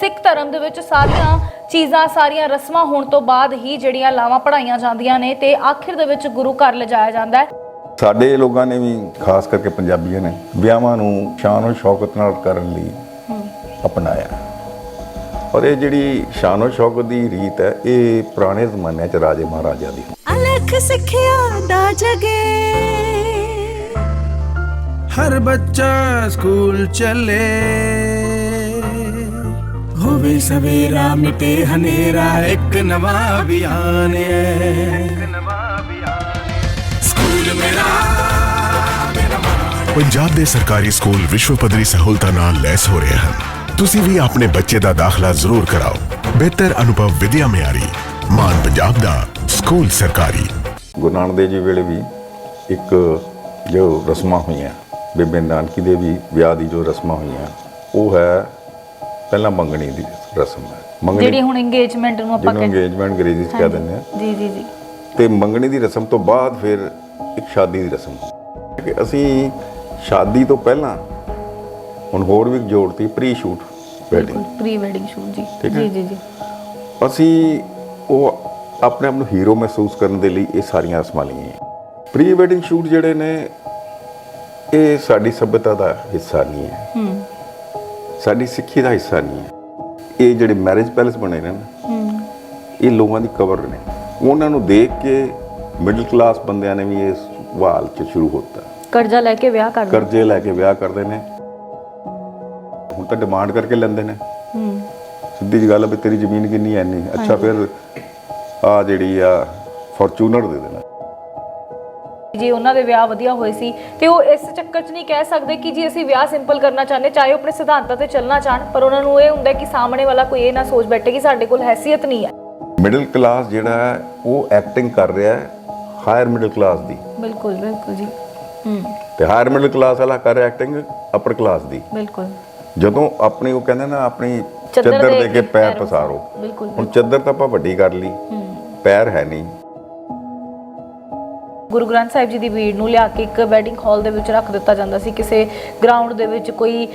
ਸਿੱਖ ਧਰਮ ਦੇ ਵਿੱਚ ਸਾਰੀਆਂ ਚੀਜ਼ਾਂ ਸਾਰੀਆਂ ਰਸਮਾਂ ਹੋਣ ਤੋਂ ਬਾਅਦ ਹੀ ਜਿਹੜੀਆਂ ਲਾਵਾਂ ਪੜਾਈਆਂ ਜਾਂਦੀਆਂ ਨੇ ਤੇ ਆਖਿਰ ਦੇ ਵਿੱਚ ਗੁਰੂ ਘਰ ਲਿਜਾਇਆ ਜਾਂਦਾ ਹੈ। ਸਾਡੇ ਲੋਕਾਂ ਨੇ ਵੀ ਖਾਸ ਕਰਕੇ ਪੰਜਾਬੀਆਂ ਨੇ ਵਿਆਹਾਂ ਨੂੰ ਸ਼ਾਨੋ ਸ਼ੌਕਤ ਨਾਲ ਕਰਨ ਲਈ ਅਪਣਾਇਆ। ਔਰ ਇਹ ਜਿਹੜੀ ਸ਼ਾਨੋ ਸ਼ੌਕਤ ਦੀ ਰੀਤ ਹੈ ਇਹ ਪੁਰਾਣੇ ਜ਼ਮਾਨਿਆਂ 'ਚ ਰਾਜੇ ਮਹਾਰਾਜਾ ਦੀ ਅਲਖ ਸਿੱਖਿਆ ਦਾ ਜਗੇ। ਹਰ ਬੱਚਾ ਸਕੂਲ ਚੱਲੇ। ਹੋਵੇ ਸਵੇਰਾ ਮਿਟੇ ਹਨੇਰਾ ਇੱਕ ਨਵਾਂ ਅਭਿਆਨ ਹੈ। ਸਕੂਲ ਮੇਰਾ ਪੰਜਾਬ ਦੇ ਸਰਕਾਰੀ ਸਕੂਲ ਵਿਸ਼ਵ ਪੱਧਰੀ ਸਹੂਲਤਾਂ ਨਾਲ ਲੈਸ ਹੋ ਰਹੇ ਹਨ। ਤੁਸੀਂ ਵੀ ਆਪਣੇ ਬੱਚੇ ਦਾ ਦਾਖਲਾ ਜ਼ਰੂਰ ਕਰਾਓ। ਬਿਹਤਰ ਅਨੁਭਵ ਵਿਦਿਆ ਮਿਆਰੀ ਮਾਨ ਪੰਜਾਬ ਦਾ ਸਕੂਲ ਸਰਕਾਰੀ। ਗੁਰੂ ਨਾਨਕ ਦੇਵ ਜੀ ਵੇਲੇ ਵੀ ਇੱਕ ਜੋ ਰਸਮਾਂ ਹੋਈਆਂ ਬੇਬੇ ਨਾਨਕੀ ਦੇ ਵੀ ਵਿਆਹ ਦੀ ਜੋ ਰਸਮਾਂ ਹੋਈਆਂ ਉਹ ਹੈ ਪਹਿਲਾਂ ਮੰਗਣੀ ਦੀ ਰਸਮ ਹੈ। ਜਿਹੜੀ ਹੁਣ ਇੰਗੇਜਮੈਂਟ ਨੂੰ ਆਪਾਂ ਜਿਹਨੂੰ ਕਹਿੰਦੇ ਅੰਗੇਜਮੈਂਟ ਅੰਗਰੇਜ਼ੀ 'ਚ ਕਹਿ ਦਿੰਦੇ ਆ। ਜੀ ਜੀ ਜੀ। ਤੇ ਮੰਗਣੀ ਦੀ ਰਸਮ ਤੋਂ ਬਾਅਦ ਫਿਰ ਇੱਕ ਸ਼ਾਦੀ ਦੀ ਰਸਮ ਕਿ ਅਸੀਂ ਸ਼ਾਦੀ ਤੋਂ ਪਹਿਲਾਂ ਹੁਣ ਹੋਰ ਵੀ ਜੋੜਤੀ pre shoot wedding pre wedding shoot ਜੀ। ਜੀ ਜੀ ਜੀ। ਅਸੀਂ ਉਹ ਆਪਣੇ ਆਪ ਨੂੰ ਹੀਰੋ ਮਹਿਸੂਸ ਕਰਨ ਦੇ ਲਈ ਇਹ ਸਾਰੀਆਂ ਰਸਮਾਂ ਲਈਆਂ ਪ੍ਰੀ ਵੈਡਿੰਗ ਸ਼ੂਟ ਜਿਹੜੇ ਨੇ ਇਹ ਸਾਡੀ ਸਭਿਅਤਾ ਦਾ ਹਿੱਸਾ ਨਹੀਂ ਹੂੰ। ਸਾਡੀ ਸਿੱਖੀ ਦਾ ਹਿੱਸਾ ਨਹੀਂ ਹੈ। ਇਹ ਜਿਹੜੇ ਮੈਰਿਜ ਪੈਲੇਸ ਬਣੇ ਨੇ ਨਾ ਇਹ ਲੋਕਾਂ ਦੀ ਕਬਰ ਨੇ। ਉਹਨਾਂ ਨੂੰ ਦੇਖ ਕੇ ਮਿਡਲ ਕਲਾਸ ਬੰਦਿਆਂ ਨੇ ਵੀ ਇਸ ਵਾਲ 'ਚ ਸ਼ੁਰੂ ਹੁੰਦਾ ਕਰਜ਼ਾ ਲੈ ਕੇ ਵਿਆਹ ਕਰਦੇ ਕਰਜ਼ੇ ਲੈ ਕੇ ਵਿਆਹ ਕਰਦੇ ਨੇ। ਹੁਣ ਤਾਂ ਡਿਮਾਂਡ ਕਰਕੇ ਲੈਂਦੇ ਨੇ। ਹੂੰ। ਸਿੱਧੀ ਜੀ ਗੱਲ ਹੈ ਵੀ ਤੇਰੀ ਜ਼ਮੀਨ ਕਿੰਨੀ ਐ ਨਹੀਂ ਅੱਛਾ ਫਿਰ ਆ ਜਿਹੜੀ ਆ ਫੋਰਚੂਨਰ ਦੇ ਦੇਣਾ। ਜੀ ਉਹਨਾਂ ਦੇ ਵਿਆਹ ਵਧੀਆ ਹੋਏ ਸੀ ਤੇ ਉਹ ਇਸ ਚੱਕਰ 'ਚ ਨਹੀਂ ਕਹਿ ਸਕਦੇ ਕਿ ਜੀ ਅਸੀਂ ਵਿਆਹ ਸਿੰਪਲ ਕਰਨਾ ਚਾਹੁੰਦੇ ਚਾਹੇ ਉਹ ਆਪਣੇ ਸਿਧਾਂਤਾਂ ਤੇ ਚੱਲਣਾ ਚਾਹਣ ਪਰ ਉਹਨਾਂ ਨੂੰ ਇਹ ਹੁੰਦਾ ਕਿ ਸਾਹਮਣੇ ਵਾਲਾ ਕੋਈ ਇਹ ਨਾ ਸੋਚ ਬੈਠੇ ਕਿ ਸਾਡੇ ਕੋਲ ਹੈਸੀਅਤ ਨਹੀਂ ਹੈ। ਮਿਡਲ ਕਲਾਸ ਜਿਹੜਾ ਹੈ ਉਹ ਐਕਟਿੰਗ ਕਰ ਰਿਹਾ ਹੈ ਹਾਇਰ ਮਿਡਲ ਕਲਾਸ ਦੀ। ਬਿਲਕੁਲ ਬਿਲਕੁਲ ਜੀ। ਹੂੰ। ਤੇ ਹਾਇਰ ਮਿਡਲ ਕਲਾਸ ਵਾਲਾ ਕਰ ਰਿਹਾ ਐਕਟਿੰਗ ਅਪਰ ਕਲਾਸ ਦੀ। ਬਿਲਕੁਲ। ਜਦੋਂ ਆਪਣੀ ਉਹ ਕਹਿੰਦੇ ਨਾ ਆਪਣੀ ਚੱਦਰ ਦੇ ਕੇ ਪੈਰ ਪੈਰ ਪਸਾਰੋ। ਬਿਲਕੁਲ ਹੁਣ ਚੱਦਰ ਤਾਂ ਆਪਾਂ ਵੱਡੀ ਕਰ ਲਈ। ਪੈਰ ਹੈ ਨਹੀਂ। ਗੁਰੂ ਗ੍ਰੰਥ ਸਾਹਿਬ ਜੀ ਦੀ ਭੀੜ ਨੂੰ ਲਿਆ ਕੇ ਇੱਕ ਵੈਡਿੰਗ ਹਾਲ ਦੇ ਵਿੱਚ ਰੱਖ ਦਿੱਤਾ ਜਾਂਦਾ ਸੀ ਕਿਸੇ ਗਰਾਊਂਡ ਦੇ ਵਿੱਚ ਕੋਈ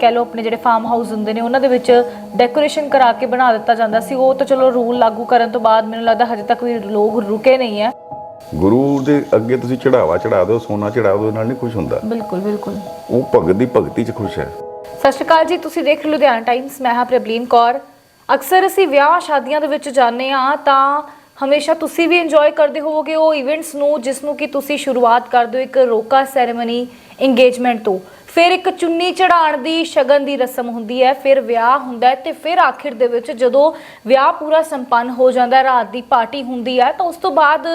ਕਹਿ ਲਓ ਆਪਣੇ ਜਿਹੜੇ ਫਾਰਮ ਹਾਊਸ ਹੁੰਦੇ ਨੇ ਉਹਨਾਂ ਦੇ ਵਿੱਚ ਡੈਕੋਰੇਸ਼ਨ ਕਰਾ ਕੇ ਬਣਾ ਦਿੱਤਾ ਜਾਂਦਾ ਸੀ। ਉਹ ਤਾਂ ਚਲੋ ਰੂਲ ਲਾਗੂ ਕਰਨ ਤੋਂ ਬਾਅਦ ਮੈਨੂੰ ਲੱਗਦਾ ਹਜੇ ਤੱਕ ਵੀ ਲੋਕ ਰੁਕੇ ਨਹੀਂ ਹੈ। ਗੁਰੂ ਦੇ ਅੱਗੇ ਤੁਸੀਂ ਚੜਾਵਾ ਚੜਾ ਦਿਓ ਸੋਨਾ ਚੜਾ ਦਿਓ ਨਾਲ ਨਹੀਂ ਖੁਸ਼ ਹੁੰਦਾ। ਬਿਲਕੁਲ ਬਿਲਕੁਲ। ਉਹ ਭਗਤ ਦੀ ਭਗਤੀ 'ਚ ਖੁਸ਼ ਹੈ। ਸਤਿ ਸ਼੍ਰੀ ਅਕਾਲ ਜੀ ਤੁਸੀਂ ਦੇਖ ਲੁਧਿਆਣਾ ਟਾਈਮਸ ਮੈਂ ਹਾਂ ਪ੍ਰਬਲੀਨ ਕੌਰ। ਅਕਸਰ ਅਸੀਂ ਵਿਆਹ ਸ਼ਾਦੀਆਂ ਦੇ ਵਿੱਚ ਜਾਂਦੇ ਆ ਤਾਂ ਹਮੇਸ਼ਾ ਤੁਸੀਂ ਵੀ ਇੰਜੋਏ ਕਰਦੇ ਹੋਵੋਗੇ ਉਹ ਇਵੈਂਟਸ ਨੂੰ, ਜਿਸ ਨੂੰ ਕਿ ਤੁਸੀਂ ਸ਼ੁਰੂਆਤ ਕਰਦੇ ਹੋ ਇੱਕ ਰੋਕਾ ਸੈਰੇਮਨੀ ਇੰਗੇਜਮੈਂਟ ਤੋਂ। ਫਿਰ ਇੱਕ ਚੁੰਨੀ ਚੜਾਉਣ ਦੀ ਸ਼ਗਨ ਦੀ ਰਸਮ ਹੁੰਦੀ ਹੈ, ਫਿਰ ਵਿਆਹ ਹੁੰਦਾ ਹੈ ਤੇ ਫਿਰ ਆਖਿਰ ਦੇ ਵਿੱਚ ਜਦੋਂ ਵਿਆਹ ਪੂਰਾ ਸੰਪੰਨ ਹੋ ਜਾਂਦਾ ਹੈ, ਰਾਤ ਦੀ ਪਾਰਟੀ ਹੁੰਦੀ ਹੈ, ਤਾਂ ਉਸ ਤੋਂ ਬਾਅਦ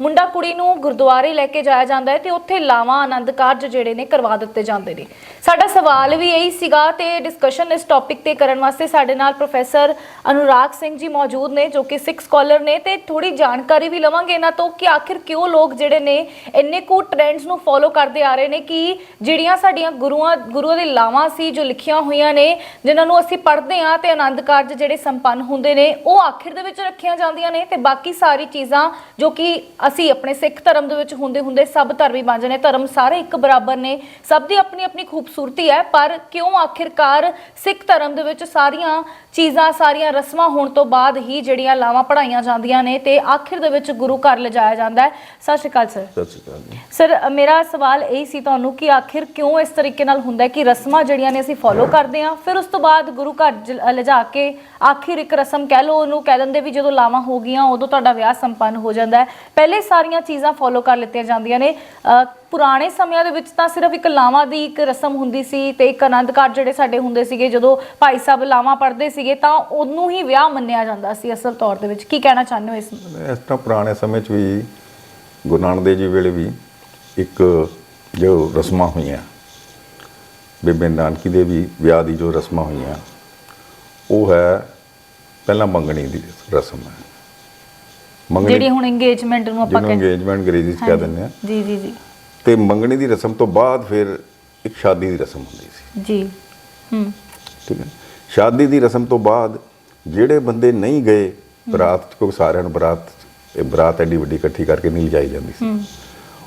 ਮੁੰਡਾ ਕੁੜੀ ਨੂੰ ਗੁਰਦੁਆਰੇ ਲੈ ਕੇ ਜਾਇਆ ਜਾਂਦਾ ਹੈ ਤੇ ਉੱਥੇ ਲਾਵਾਂ ਆਨੰਦ ਕਾਰਜ ਜਿਹੜੇ ਨੇ ਕਰਵਾ ਦਿੱਤੇ ਜਾਂਦੇ ਨੇ। ਸਾਡਾ ਸਵਾਲ ਵੀ ਇਹੀ ਸੀਗਾ ਤੇ ਡਿਸਕਸ਼ਨ ਇਸ ਟੌਪਿਕ ਤੇ ਕਰਨ ਵਾਸਤੇ ਸਾਡੇ ਨਾਲ ਪ੍ਰੋਫੈਸਰ ਅਨੁਰਾਗ ਸਿੰਘ ਜੀ ਮੌਜੂਦ ਨੇ, ਜੋ ਕਿ ਸਿੱਖ ਸਕਾਲਰ ਨੇ ਤੇ ਥੋੜੀ ਜਾਣਕਾਰੀ ਵੀ ਲਵਾਂਗੇ ਇਹਨਾਂ ਤੋਂ ਕਿ ਆਖਿਰ ਕਿਉਂ ਲੋਕ ਜਿਹੜੇ ਨੇ ਇੰਨੇ ਕੁ ਟ੍ਰੈਂਡਸ ਨੂੰ ਫੋਲੋ ਕਰਦੇ ਆ ਰਹੇ ਨੇ ਕਿ ਜਿਹੜੀਆਂ ਸਾਡੀਆਂ ਗੁਰੂਆਂ ਗੁਰੂਆਂ ਦੇ ਲਾਵਾਂ ਸੀ ਜੋ ਲਿਖੀਆਂ ਹੋਈਆਂ ਨੇ ਜਿਨ੍ਹਾਂ ਨੂੰ ਅਸੀਂ ਪੜ੍ਹਦੇ ਆ ਤੇ ਆਨੰਦ ਕਾਰਜ ਜਿਹੜੇ ਸੰਪੰਨ ਹੁੰਦੇ ਨੇ ਉਹ ਆਖਿਰ ਦੇ ਵਿੱਚ ਰੱਖੀਆਂ ਜਾਂਦੀਆਂ ਨੇ ਤੇ ਬਾਕੀ ਸਾਰੀ ਚੀਜ਼ਾਂ ਜੋ ਕਿ ਅਸੀਂ ਆਪਣੇ ਸਿੱਖ ਧਰਮ ਦੇ ਵਿੱਚ ਹੁੰਦੇ ਹੁੰਦੇ ਸਭ ਧਰਮੀ ਬਣ ਜਾਂਦੇ ਧਰਮ ਸਾਰੇ ਇੱਕ ਬਰਾਬਰ ਨੇ ਸਭ ਦੀ ਆਪਣੀ ਆਪਣੀ ਖੂਬਸੂਰਤੀ ਹੈ ਪਰ ਕਿਉਂ ਆਖਿਰਕਾਰ ਸਿੱਖ ਧਰਮ ਦੇ ਵਿੱਚ ਸਾਰੀਆਂ ਚੀਜ਼ਾਂ ਸਾਰੀਆਂ ਰਸਮਾਂ ਹੋਣ ਤੋਂ ਬਾਅਦ ਹੀ ਜਿਹੜੀਆਂ ਲਾਵਾਂ ਪੜਾਈਆਂ ਜਾਂਦੀਆਂ ਨੇ ਤੇ ਆਖਿਰ ਦੇ ਵਿੱਚ ਗੁਰੂ ਘਰ ਲਿਜਾਇਆ ਜਾਂਦਾ ਹੈ? ਸਤਿ ਸ਼੍ਰੀ ਅਕਾਲ ਸਰ। ਸਤਿ ਸ਼੍ਰੀ ਅਕਾਲ ਸਰ ਮੇਰਾ ਸਵਾਲ ਇਹ ਸੀ ਤੁਹਾਨੂੰ ਕਿ ਆਖਿਰ ਕਿਉਂ ਇਸ ਤਰੀਕੇ ਨਾਲ ਹੁੰਦਾ ਹੈ ਕਿ ਰਸਮਾਂ ਜਿਹੜੀਆਂ ਨੇ ਅਸੀਂ ਫੋਲੋ ਕਰਦੇ ਹਾਂ। ਫਿਰ ਉਸ ਤੋਂ ਬਾਅਦ ਗੁਰੂ ਘਰ ਜ- ਅ, ਲਿਜਾ ਕੇ ਆਖਿਰ ਇੱਕ ਰਸਮ ਕਹਿ ਲਓ ਉਹਨੂੰ ਕਹਿ ਦਿੰਦੇ ਵੀ ਜਦੋਂ ਲਾਵਾਂ ਹੋ ਗਈਆਂ ਉਦੋਂ ਤੁਹਾਡਾ ਵਿਆਹ ਸੰਪੰਨ ਹੋ ਜਾਂਦਾ ਹੈ। ਪਹਿਲੇ ਸਾਰੀਆਂ ਚੀਜ਼ਾਂ ਫੋਲੋ ਕਰ ਲਿੱਤੀਆਂ ਜਾਂਦੀਆਂ ਨੇ। ਅ, ਪੁਰਾਣੇ ਸਮਿਆਂ ਦੇ ਵਿੱਚ ਤਾਂ ਸਿਰਫ ਇੱਕ ਲਾਵਾਂ ਦੀ ਇੱਕ ਰਸਮ ਹੁੰਦੀ ਸੀ ਤੇ ਇੱਕ ਆਨੰਦ ਕਾਰਜ ਜਿਹੜੇ ਸਾਡੇ ਹੁੰਦੇ ਸੀਗੇ ਜਦੋਂ ਭਾਈ ਸਾਹਿਬ ਲਾਵਾਂ ਪੜ੍ਹਦੇ ਸੀਗੇ ਤਾਂ ਉਹਨੂੰ ਹੀ ਵਿਆਹ ਮੰਨਿਆ ਜਾਂਦਾ ਸੀ ਅਸਲ ਤੌਰ ਦੇ ਵਿੱਚ। ਕੀ ਕਹਿਣਾ ਚਾਹੁੰਦੇ ਹੋ ਇਸ ਇਸ ਤਰ੍ਹਾਂ ਪੁਰਾਣੇ ਸਮੇਂ 'ਚ ਵੀ ਗੁਰੂ ਨਾਨਕ ਦੇਵ ਜੀ ਵੇਲੇ ਵੀ ਇੱਕ ਜੋ ਰਸਮਾਂ ਹੋਈਆਂ ਬੇਬੇ ਨਾਨਕੀ ਦੇ ਵੀ ਵਿਆਹ ਦੀ ਜੋ ਰਸਮਾਂ ਹੋਈਆਂ ਉਹ ਹੈ ਪਹਿਲਾਂ ਮੰਗਣੀ ਦੀ ਰਸਮ ਹੈ। ਮੰਗਣੀ ਜਿਹੜੀ ਹੁਣ ਇੰਗੇਜਮੈਂਟ ਨੂੰ ਆਪਾਂ ਕਹਿੰਦੇ ਅੰਗੇਜਮੈਂਟ ਅੰਗਰੇਜ਼ੀ 'ਚ ਕਹਿ ਦਿੰਦੇ ਆ। ਜੀ ਜੀ ਜੀ। ਤੇ ਮੰਗਣੀ ਦੀ ਰਸਮ ਤੋਂ ਬਾਅਦ ਫਿਰ ਇੱਕ ਸ਼ਾਦੀ ਦੀ ਰਸਮ ਹੁੰਦੀ ਸੀ। ਜੀ ਹੂੰ। ਠੀਕ ਹੈ। ਸ਼ਾਦੀ ਦੀ ਰਸਮ ਤੋਂ ਬਾਅਦ ਜਿਹੜੇ ਬੰਦੇ ਨਹੀਂ ਗਏ ਬਰਾਤ ਕਿਉਂਕਿ ਸਾਰਿਆਂ ਨੂੰ ਬਰਾਤ ਇਹ ਬਰਾਤ ਐਡੀ ਵੱਡੀ ਇਕੱਠੀ ਕਰਕੇ ਨਹੀਂ ਲਿਜਾਈ ਜਾਂਦੀ ਸੀ।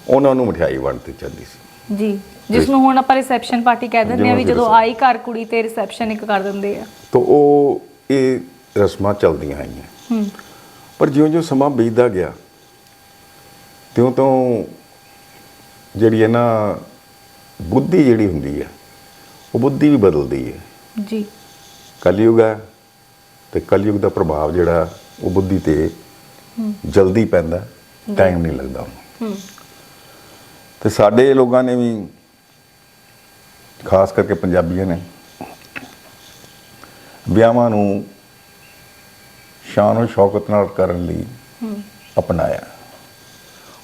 ਉਹਨਾਂ ਨੂੰ ਮਠਿਆਈ ਵੰਡਤੀ ਜਾਂਦੀ ਸੀ। ਜੀ ਜਿਸ ਨੂੰ ਹੁਣ ਆਪਾਂ ਰਿਸੈਪਸ਼ਨ ਪਾਰਟੀ ਕਹਿ ਦਿੰਦੇ ਆ ਵੀ ਜਦੋਂ ਆਈ ਘਰ ਕੁੜੀ ਤੇ ਰਿਸੈਪਸ਼ਨ ਇੱਕ ਕਰ ਦਿੰਦੇ ਆ। ਤਾਂ ਉਹ ਇਹ ਰਸਮਾਂ ਚੱਲਦੀਆਂ ਆਈਆਂ। ਹੂੰ। ਪਰ ਜਿਉਂ-ਜਿਉਂ ਸਮਾਂ ਬੀਤਦਾ ਗਿਆ ਤਿਉਂ ਤੋਂ ਜਿਹੜੀ ਹੈ ਨਾ ਬੁੱਧੀ ਜਿਹੜੀ ਹੁੰਦੀ ਹੈ ਉਹ ਬੁੱਧੀ ਵੀ ਬਦਲਦੀ ਹੈ। ਜੀ। ਕਲਯੁਗ ਹੈ ਤੇ ਕਲਯੁਗ ਦਾ ਪ੍ਰਭਾਵ ਜਿਹੜਾ ਉਹ ਬੁੱਧੀ ਤੇ ਜਲਦੀ ਪੈਂਦਾ ਟਾਈਮ ਨਹੀਂ ਲੱਗਦਾ। ਹੂੰ। ਤੇ ਸਾਡੇ ਲੋਕਾਂ ਨੇ ਵੀ ਖਾਸ ਕਰਕੇ ਪੰਜਾਬੀਆਂ ਨੇ ਵਿਆਹਾਂ ਨੂੰ ਸ਼ਾਨੋ ਸ਼ੌਕਤ ਨਾਲ ਕਰਨ ਲਈ ਅਪਣਾਇਆ।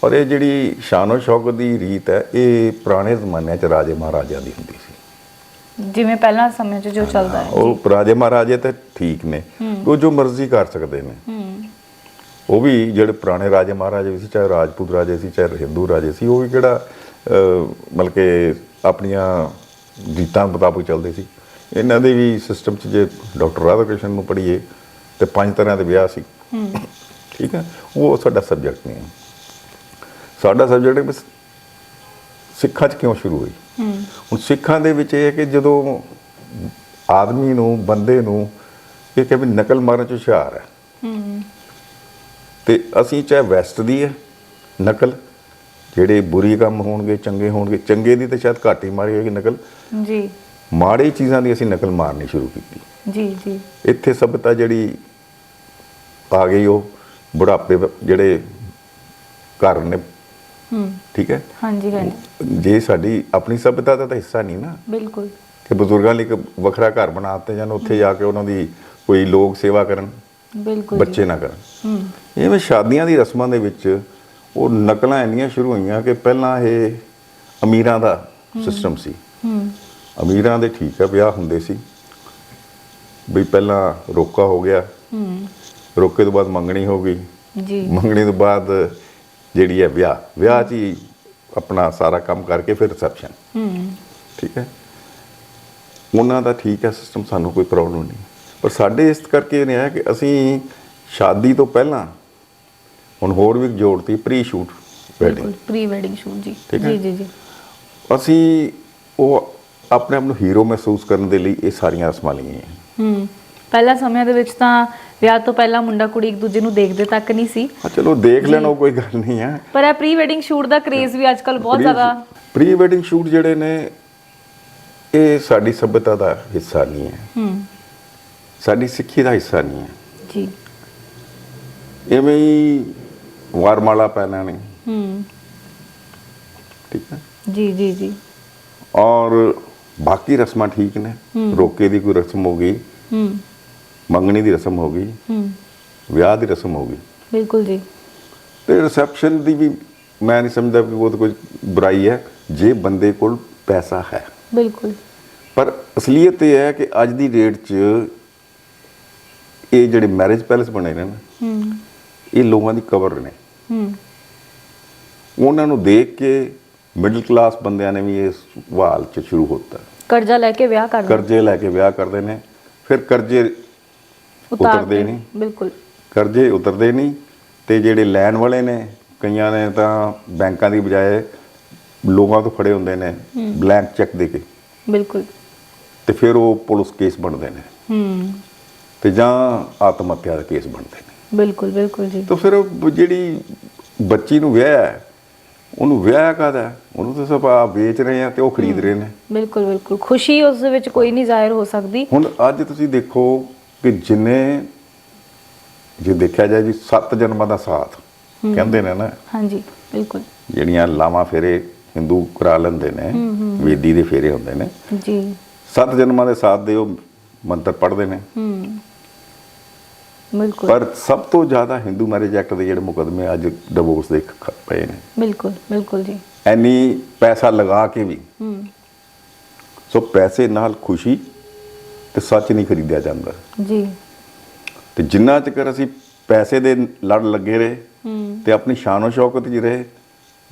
ਔਰ ਇਹ ਜਿਹੜੀ ਸ਼ਾਨੋ ਸ਼ੌਕਤ ਦੀ ਰੀਤ ਹੈ ਇਹ ਪੁਰਾਣੇ ਜ਼ਮਾਨਿਆਂ 'ਚ ਰਾਜੇ ਮਹਾਰਾਜਿਆਂ ਦੀ ਹੁੰਦੀ ਸੀ। ਜਿਵੇਂ ਪਹਿਲਾਂ ਸਮੇਂ 'ਚ ਜੋ ਚੱਲਦਾ ਹੈ। ਉਹ ਰਾਜੇ ਮਹਾਰਾਜੇ ਤਾਂ ਠੀਕ ਨੇ। ਉਹ ਜੋ ਮਰਜ਼ੀ ਕਰ ਸਕਦੇ ਨੇ। ਉਹ ਵੀ ਜਿਹੜੇ ਪੁਰਾਣੇ ਰਾਜੇ ਮਹਾਰਾਜੇ ਵੀ ਸੀ ਚਾਹੇ ਰਾਜਪੂਤ ਰਾਜੇ ਸੀ ਚਾਹੇ ਹਿੰਦੂ ਰਾਜੇ ਸੀ ਉਹ ਵੀ ਕਿਹੜਾ ਅਹ, ਮਤਲਬ ਕਿ ਆਪਣੀਆਂ ਰੀਤਾਂ ਮੁਤਾਬਕ ਚੱਲਦੇ ਸੀ। ਇਹਨਾਂ ਦੇ ਵੀ ਸਿਸਟਮ 'ਚ ਜੇ ਡਾਕਟਰ ਰਾਧਾ ਕ੍ਰਿਸ਼ਨ ਨੂੰ ਪੜ੍ਹੀਏ ਤੇ ਪੰਜ ਤਰ੍ਹਾਂ ਦੇ ਵਿਆਹ ਸੀ। ਠੀਕ ਹੈ? ਉਹ ਸਾਡਾ ਸਬਜੈਕਟ ਨਹੀਂ ਹੈ। ਸਾਡਾ ਸਬਜੈਕਟ ਬਸ ਸਿੱਖਾਂ 'ਚ ਕਿਉਂ ਸ਼ੁਰੂ ਹੋਈ? ਹੁਣ ਸਿੱਖਾਂ ਦੇ ਵਿੱਚ ਇਹ ਹੈ ਕਿ ਜਦੋਂ ਆਦਮੀ ਨੂੰ ਬੰਦੇ ਨੂੰ ਇਹ ਕਿ ਵੀ ਨਕਲ ਮਾਰਨ 'ਚ ਹੁਸ਼ਿਆਰ ਹੈ। ਤੇ ਅਸੀਂ ਚਾਹੇ ਵੈਸਟ ਦੀ ਹੈ ਨਕਲ ਜਿਹੜੇ ਬੁਰੀ ਕੰਮ ਹੋਣਗੇ ਚੰਗੇ ਹੋਣਗੇ ਚੰਗੇ ਦੀ ਤਾਂ ਸ਼ਾਇਦ ਘੱਟ ਮਾਰੀ ਹੋਏਗੀ ਨਕਲ। ਜੀ। ਮਾੜੀ ਚੀਜ਼ਾਂ ਦੀ ਅਸੀਂ ਨਕਲ ਮਾਰਨੀ ਸ਼ੁਰੂ ਕੀਤੀ। ਜੀ ਜੀ। ਇੱਥੇ ਸਭਿਅਤਾ ਜਿਹੜੀ ਆ ਗਈ ਉਹ ਬੁਢਾਪੇ ਜਿਹੜੇ ਘਰ ਨੇ ਹੂੰ। ਠੀਕ ਹੈ? ਹਾਂਜੀ ਹਾਂਜੀ। ਜੇ ਸਾਡੀ ਆਪਣੀ ਸਭਿਅਤਾ ਦਾ ਤਾਂ ਹਿੱਸਾ ਨਹੀਂ ਨਾ। ਬਿਲਕੁਲ। ਕਿ ਬਜ਼ੁਰਗਾਂ ਲਈ ਇੱਕ ਵੱਖਰਾ ਘਰ ਬਣਾ ਦਿੱਤੇ ਜਾਣ ਉੱਥੇ ਜਾ ਕੇ ਉਹਨਾਂ ਦੀ ਕੋਈ ਲੋਕ ਸੇਵਾ ਕਰਨ। ਬਿਲਕੁਲ। ਬੱਚੇ ਨਾ ਕਰਨ। ਇਵੇਂ ਸ਼ਾਦੀਆਂ ਦੀ ਰਸਮਾਂ ਦੇ ਵਿੱਚ ਉਹ ਨਕਲਾਂ ਇੰਨੀਆਂ ਸ਼ੁਰੂ ਹੋਈਆਂ ਕਿ ਪਹਿਲਾਂ ਇਹ ਅਮੀਰਾਂ ਦਾ ਸਿਸਟਮ ਸੀ। ਅਮੀਰਾਂ ਦੇ ਠੀਕ ਹੈ ਵਿਆਹ ਹੁੰਦੇ ਸੀ। ਵੀ ਪਹਿਲਾਂ ਰੋਕਾ ਹੋ ਗਿਆ। ਰੋਕੇ ਤੋਂ ਬਾਅਦ ਮੰਗਣੀ ਹੋ ਗਈ। ਜੀ। ਮੰਗਣੀ ਤੋਂ ਬਾਅਦ ਜਿਹੜੀ ਹੈ ਵਿਆਹ। ਵਿਆਹ 'ਚ ਹੀ ਆਪਣਾ ਸਾਰਾ ਕੰਮ ਕਰਕੇ ਫਿਰ ਰਿਸੈਪਸ਼ਨ ਠੀਕ ਹੈ? ਉਹਨਾਂ ਦਾ ਠੀਕ ਹੈ ਸਿਸਟਮ ਸਾਨੂੰ ਕੋਈ ਪ੍ਰੋਬਲਮ ਨਹੀਂ। ਪਰ ਸਾਡੇ ਇਸ ਕਰਕੇ ਇਹ ਹੈ ਕਿ ਅਸੀਂ ਸ਼ਾਦੀ ਤੋਂ ਪਹਿਲਾਂ ਹੁਣ ਹੋਰ ਵੀ ਜੋੜਤੀ pre shoot wedding pre wedding shoot ਜੀ। ਜੀ ਜੀ ਜੀ। ਅਸੀਂ ਉਹ ਆਪਣੇ ਆਪ ਨੂੰ ਹੀਰੋ ਮਹਿਸੂਸ ਕਰਨ ਦੇ ਲਈ ਇਹ ਸਾਰੀਆਂ ਰਸਮਾਂ ਲਈਆਂ ਹੂੰ ਪਹਿਲਾਂ ਸਮਿਆਂ ਦੇ ਵਿੱਚ ਤਾਂ ਵਿਆਹ ਤੋਂ ਪਹਿਲਾਂ ਮੁੰਡਾ ਕੁੜੀ ਇੱਕ ਦੂਜੇ ਨੂੰ ਦੇਖਦੇ ਤੱਕ ਨਹੀਂ ਸੀ। ਹਾਂ ਚਲੋ ਦੇਖ ਲੈਣਾ ਕੋਈ ਗੱਲ ਨਹੀਂ ਹੈ ਪਰ ਇਹ ਪ੍ਰੀ ਵੈਡਿੰਗ ਸ਼ੂਟ ਦਾ ਕ੍ਰੇਜ਼ ਵੀ ਅੱਜਕੱਲ ਬਹੁਤ ਜ਼ਿਆਦਾ ਪ੍ਰੀ ਵੈਡਿੰਗ ਸ਼ੂਟ ਜਿਹੜੇ ਨੇ ਇਹ ਸਾਡੀ ਸਭਿਅਤਾ ਦਾ ਹਿੱਸਾ ਨਹੀਂ ਹੈ। ਹੂੰ। ਸਾਡੀ ਸਿੱਖੀ ਦਾ ਹਿੱਸਾ ਨਹੀਂ ਹੈ। ਜੀ। ਐਵੇਂ ਹੀ ਵਾਰਮਾਲਾ ਪਹਿਨਾ ਨੇ ਹੂੰ। ਠੀਕ ਹੈ। ਜੀ ਜੀ ਜੀ। ਔਰ ਬਾਕੀ ਰਸਮਾਂ ਠੀਕ ਨੇ। ਰੋਕੇ ਦੀ ਕੋਈ ਰਸਮ ਹੋ ਗਈ। ਹੂੰ। ਮੰਗਣੀ ਦੀ ਰਸਮ ਹੋ ਗਈ। ਹੂੰ। ਵਿਆਹ ਦੀ ਰਸਮ ਹੋ ਗਈ। ਬਿਲਕੁਲ ਜੀ। ਤੇ ਰਿਸੈਪਸ਼ਨ ਦੀ ਵੀ ਮੈਂ ਨਹੀਂ ਸਮਝਦਾ ਕਿ ਉਹ ਤਾਂ ਕੋਈ ਬੁਰਾਈ ਹੈ। ਜੇ ਬੰਦੇ ਕੋਲ ਪੈਸਾ ਹੈ। ਬਿਲਕੁਲ। ਪਰ ਅਸਲੀਅਤ ਇਹ ਹੈ ਕਿ ਅੱਜ ਦੀ ਡੇਟ 'ਚ ਇਹ ਜਿਹੜੇ ਮੈਰਿਜ ਪੈਲੇਸ ਬਣੇ ਨੇ ਨਾ ਹੂੰ। ਇਹ ਲੋਕਾਂ ਦੀ ਕਵਰ ਨੇ। ਹੂੰ। ਉਹਨਾਂ ਨੂੰ ਦੇਖ ਕੇ ਮਿਡਲ ਕਲਾਸ ਬੰਦਿਆਂ ਨੇ ਵੀ ਇਸ ਵਾਲ 'ਚ ਸ਼ੁਰੂ ਹੁੰਦਾ ਕਰਜ਼ਾ ਲੈ ਕੇ ਵਿਆਹ ਕਰਦੇ ਕਰਜ਼ੇ ਲੈ ਕੇ ਵਿਆਹ ਕਰਦੇ ਨੇ। ਫਿਰ ਕਰਜ਼ੇ ਉਤਰਦੇ ਨਹੀਂ। ਬਿਲਕੁਲ। ਕਰਜ਼ੇ ਉਤਰਦੇ ਨਹੀਂ ਤੇ ਜਿਹੜੇ ਲੈਣ ਵਾਲੇ ਨੇ ਕਈਆਂ ਨੇ ਤਾਂ ਬੈਂਕਾਂ ਦੀ ਬਜਾਏ ਲੋਕਾਂ ਤੋਂ ਫੜੇ ਹੁੰਦੇ ਨੇ ਬਲੈਂਕ ਚੈੱਕ ਦੇ ਕੇ। ਬਿਲਕੁਲ। ਤੇ ਫਿਰ ਉਹ ਪੁਲਿਸ ਕੇਸ ਬਣਦੇ ਨੇ। ਹੂੰ। ਤੇ ਜਾਂ ਆਤਮ ਹੱਤਿਆ ਦਾ ਕੇਸ ਬਣਦੇ ਨੇ। ਬਿਲਕੁਲ ਬਿਲਕੁਲ ਜੀ। ਤਾਂ ਫਿਰ ਜਿਹੜੀ ਬੱਚੀ ਨੂੰ ਵਿਆਹ ਹੈ ਉਹਨੂੰ ਵਿਆਹ ਕਾਦਾ ਉਹਨੂੰ ਤਾਂ ਸਭ ਆ ਵੇਚ ਰਹੇ ਆ ਤੇ ਉਹ ਖਰੀਦ ਰਹੇ ਨੇ। ਬਿਲਕੁਲ ਬਿਲਕੁਲ। ਖੁਸ਼ੀ ਉਸ ਦੇ ਵਿੱਚ ਕੋਈ ਨਹੀਂ ਜ਼ਾਹਿਰ ਹੋ ਸਕਦੀ। ਹੁਣ ਅੱਜ ਤੁਸੀਂ ਦੇਖੋ ਕਿ ਜਿੰਨੇ ਜੇ ਦੇਖਿਆ ਜਾਏ ਜੀ ਸੱਤ ਜਨਮਾਂ ਦਾ ਸਾਥ ਕਹਿੰਦੇ ਨੇ ਨਾ। ਹਾਂਜੀ ਬਿਲਕੁਲ। ਜਿਹੜੀਆਂ ਲਾਵਾਂ ਫੇਰੇ ਹਿੰਦੂ ਕਰਾ ਲੈਂਦੇ ਨੇ ਵੇਦੀ ਦੇ ਫੇਰੇ ਹੁੰਦੇ ਨੇ। ਜੀ। ਸੱਤ ਜਨਮਾਂ ਦੇ ਸਾਥ ਦੇ ਉਹ ਮੰਤਰ ਪੜ੍ਹਦੇ ਨੇ। ਹੂੰ ਬਿਲਕੁਲ। ਪਰ ਸਭ ਤੋਂ ਜ਼ਿਆਦਾ ਹਿੰਦੂ ਮੈਰਿਜ ਐਕਟ ਦੇ ਜਿਹੜੇ ਮੁਕਦਮੇ ਅੱਜ ਡਿਵੋਰਸ ਦੇ ਪਏ ਨੇ। ਬਿਲਕੁਲ ਬਿਲਕੁਲ ਜੀ। ਐਨੀ ਪੈਸਾ ਲਗਾ ਕੇ ਵੀ। ਹੂੰ। ਸੋ ਪੈਸੇ ਨਾਲ ਖੁਸ਼ੀ ਤੇ ਸੱਚ ਨਹੀਂ ਖਰੀਦਿਆ ਜਾਂਦਾ। ਜੀ। ਤੇ ਜਿੰਨਾ ਚਿਰ ਅਸੀਂ ਪੈਸੇ ਦੇ ਲੜ ਲੱਗੇ ਰਹੇ ਹੂੰ। ਤੇ ਆਪਣੀ ਸ਼ਾਨੋ ਸ਼ੌਕਤ 'ਚ ਰਹੇ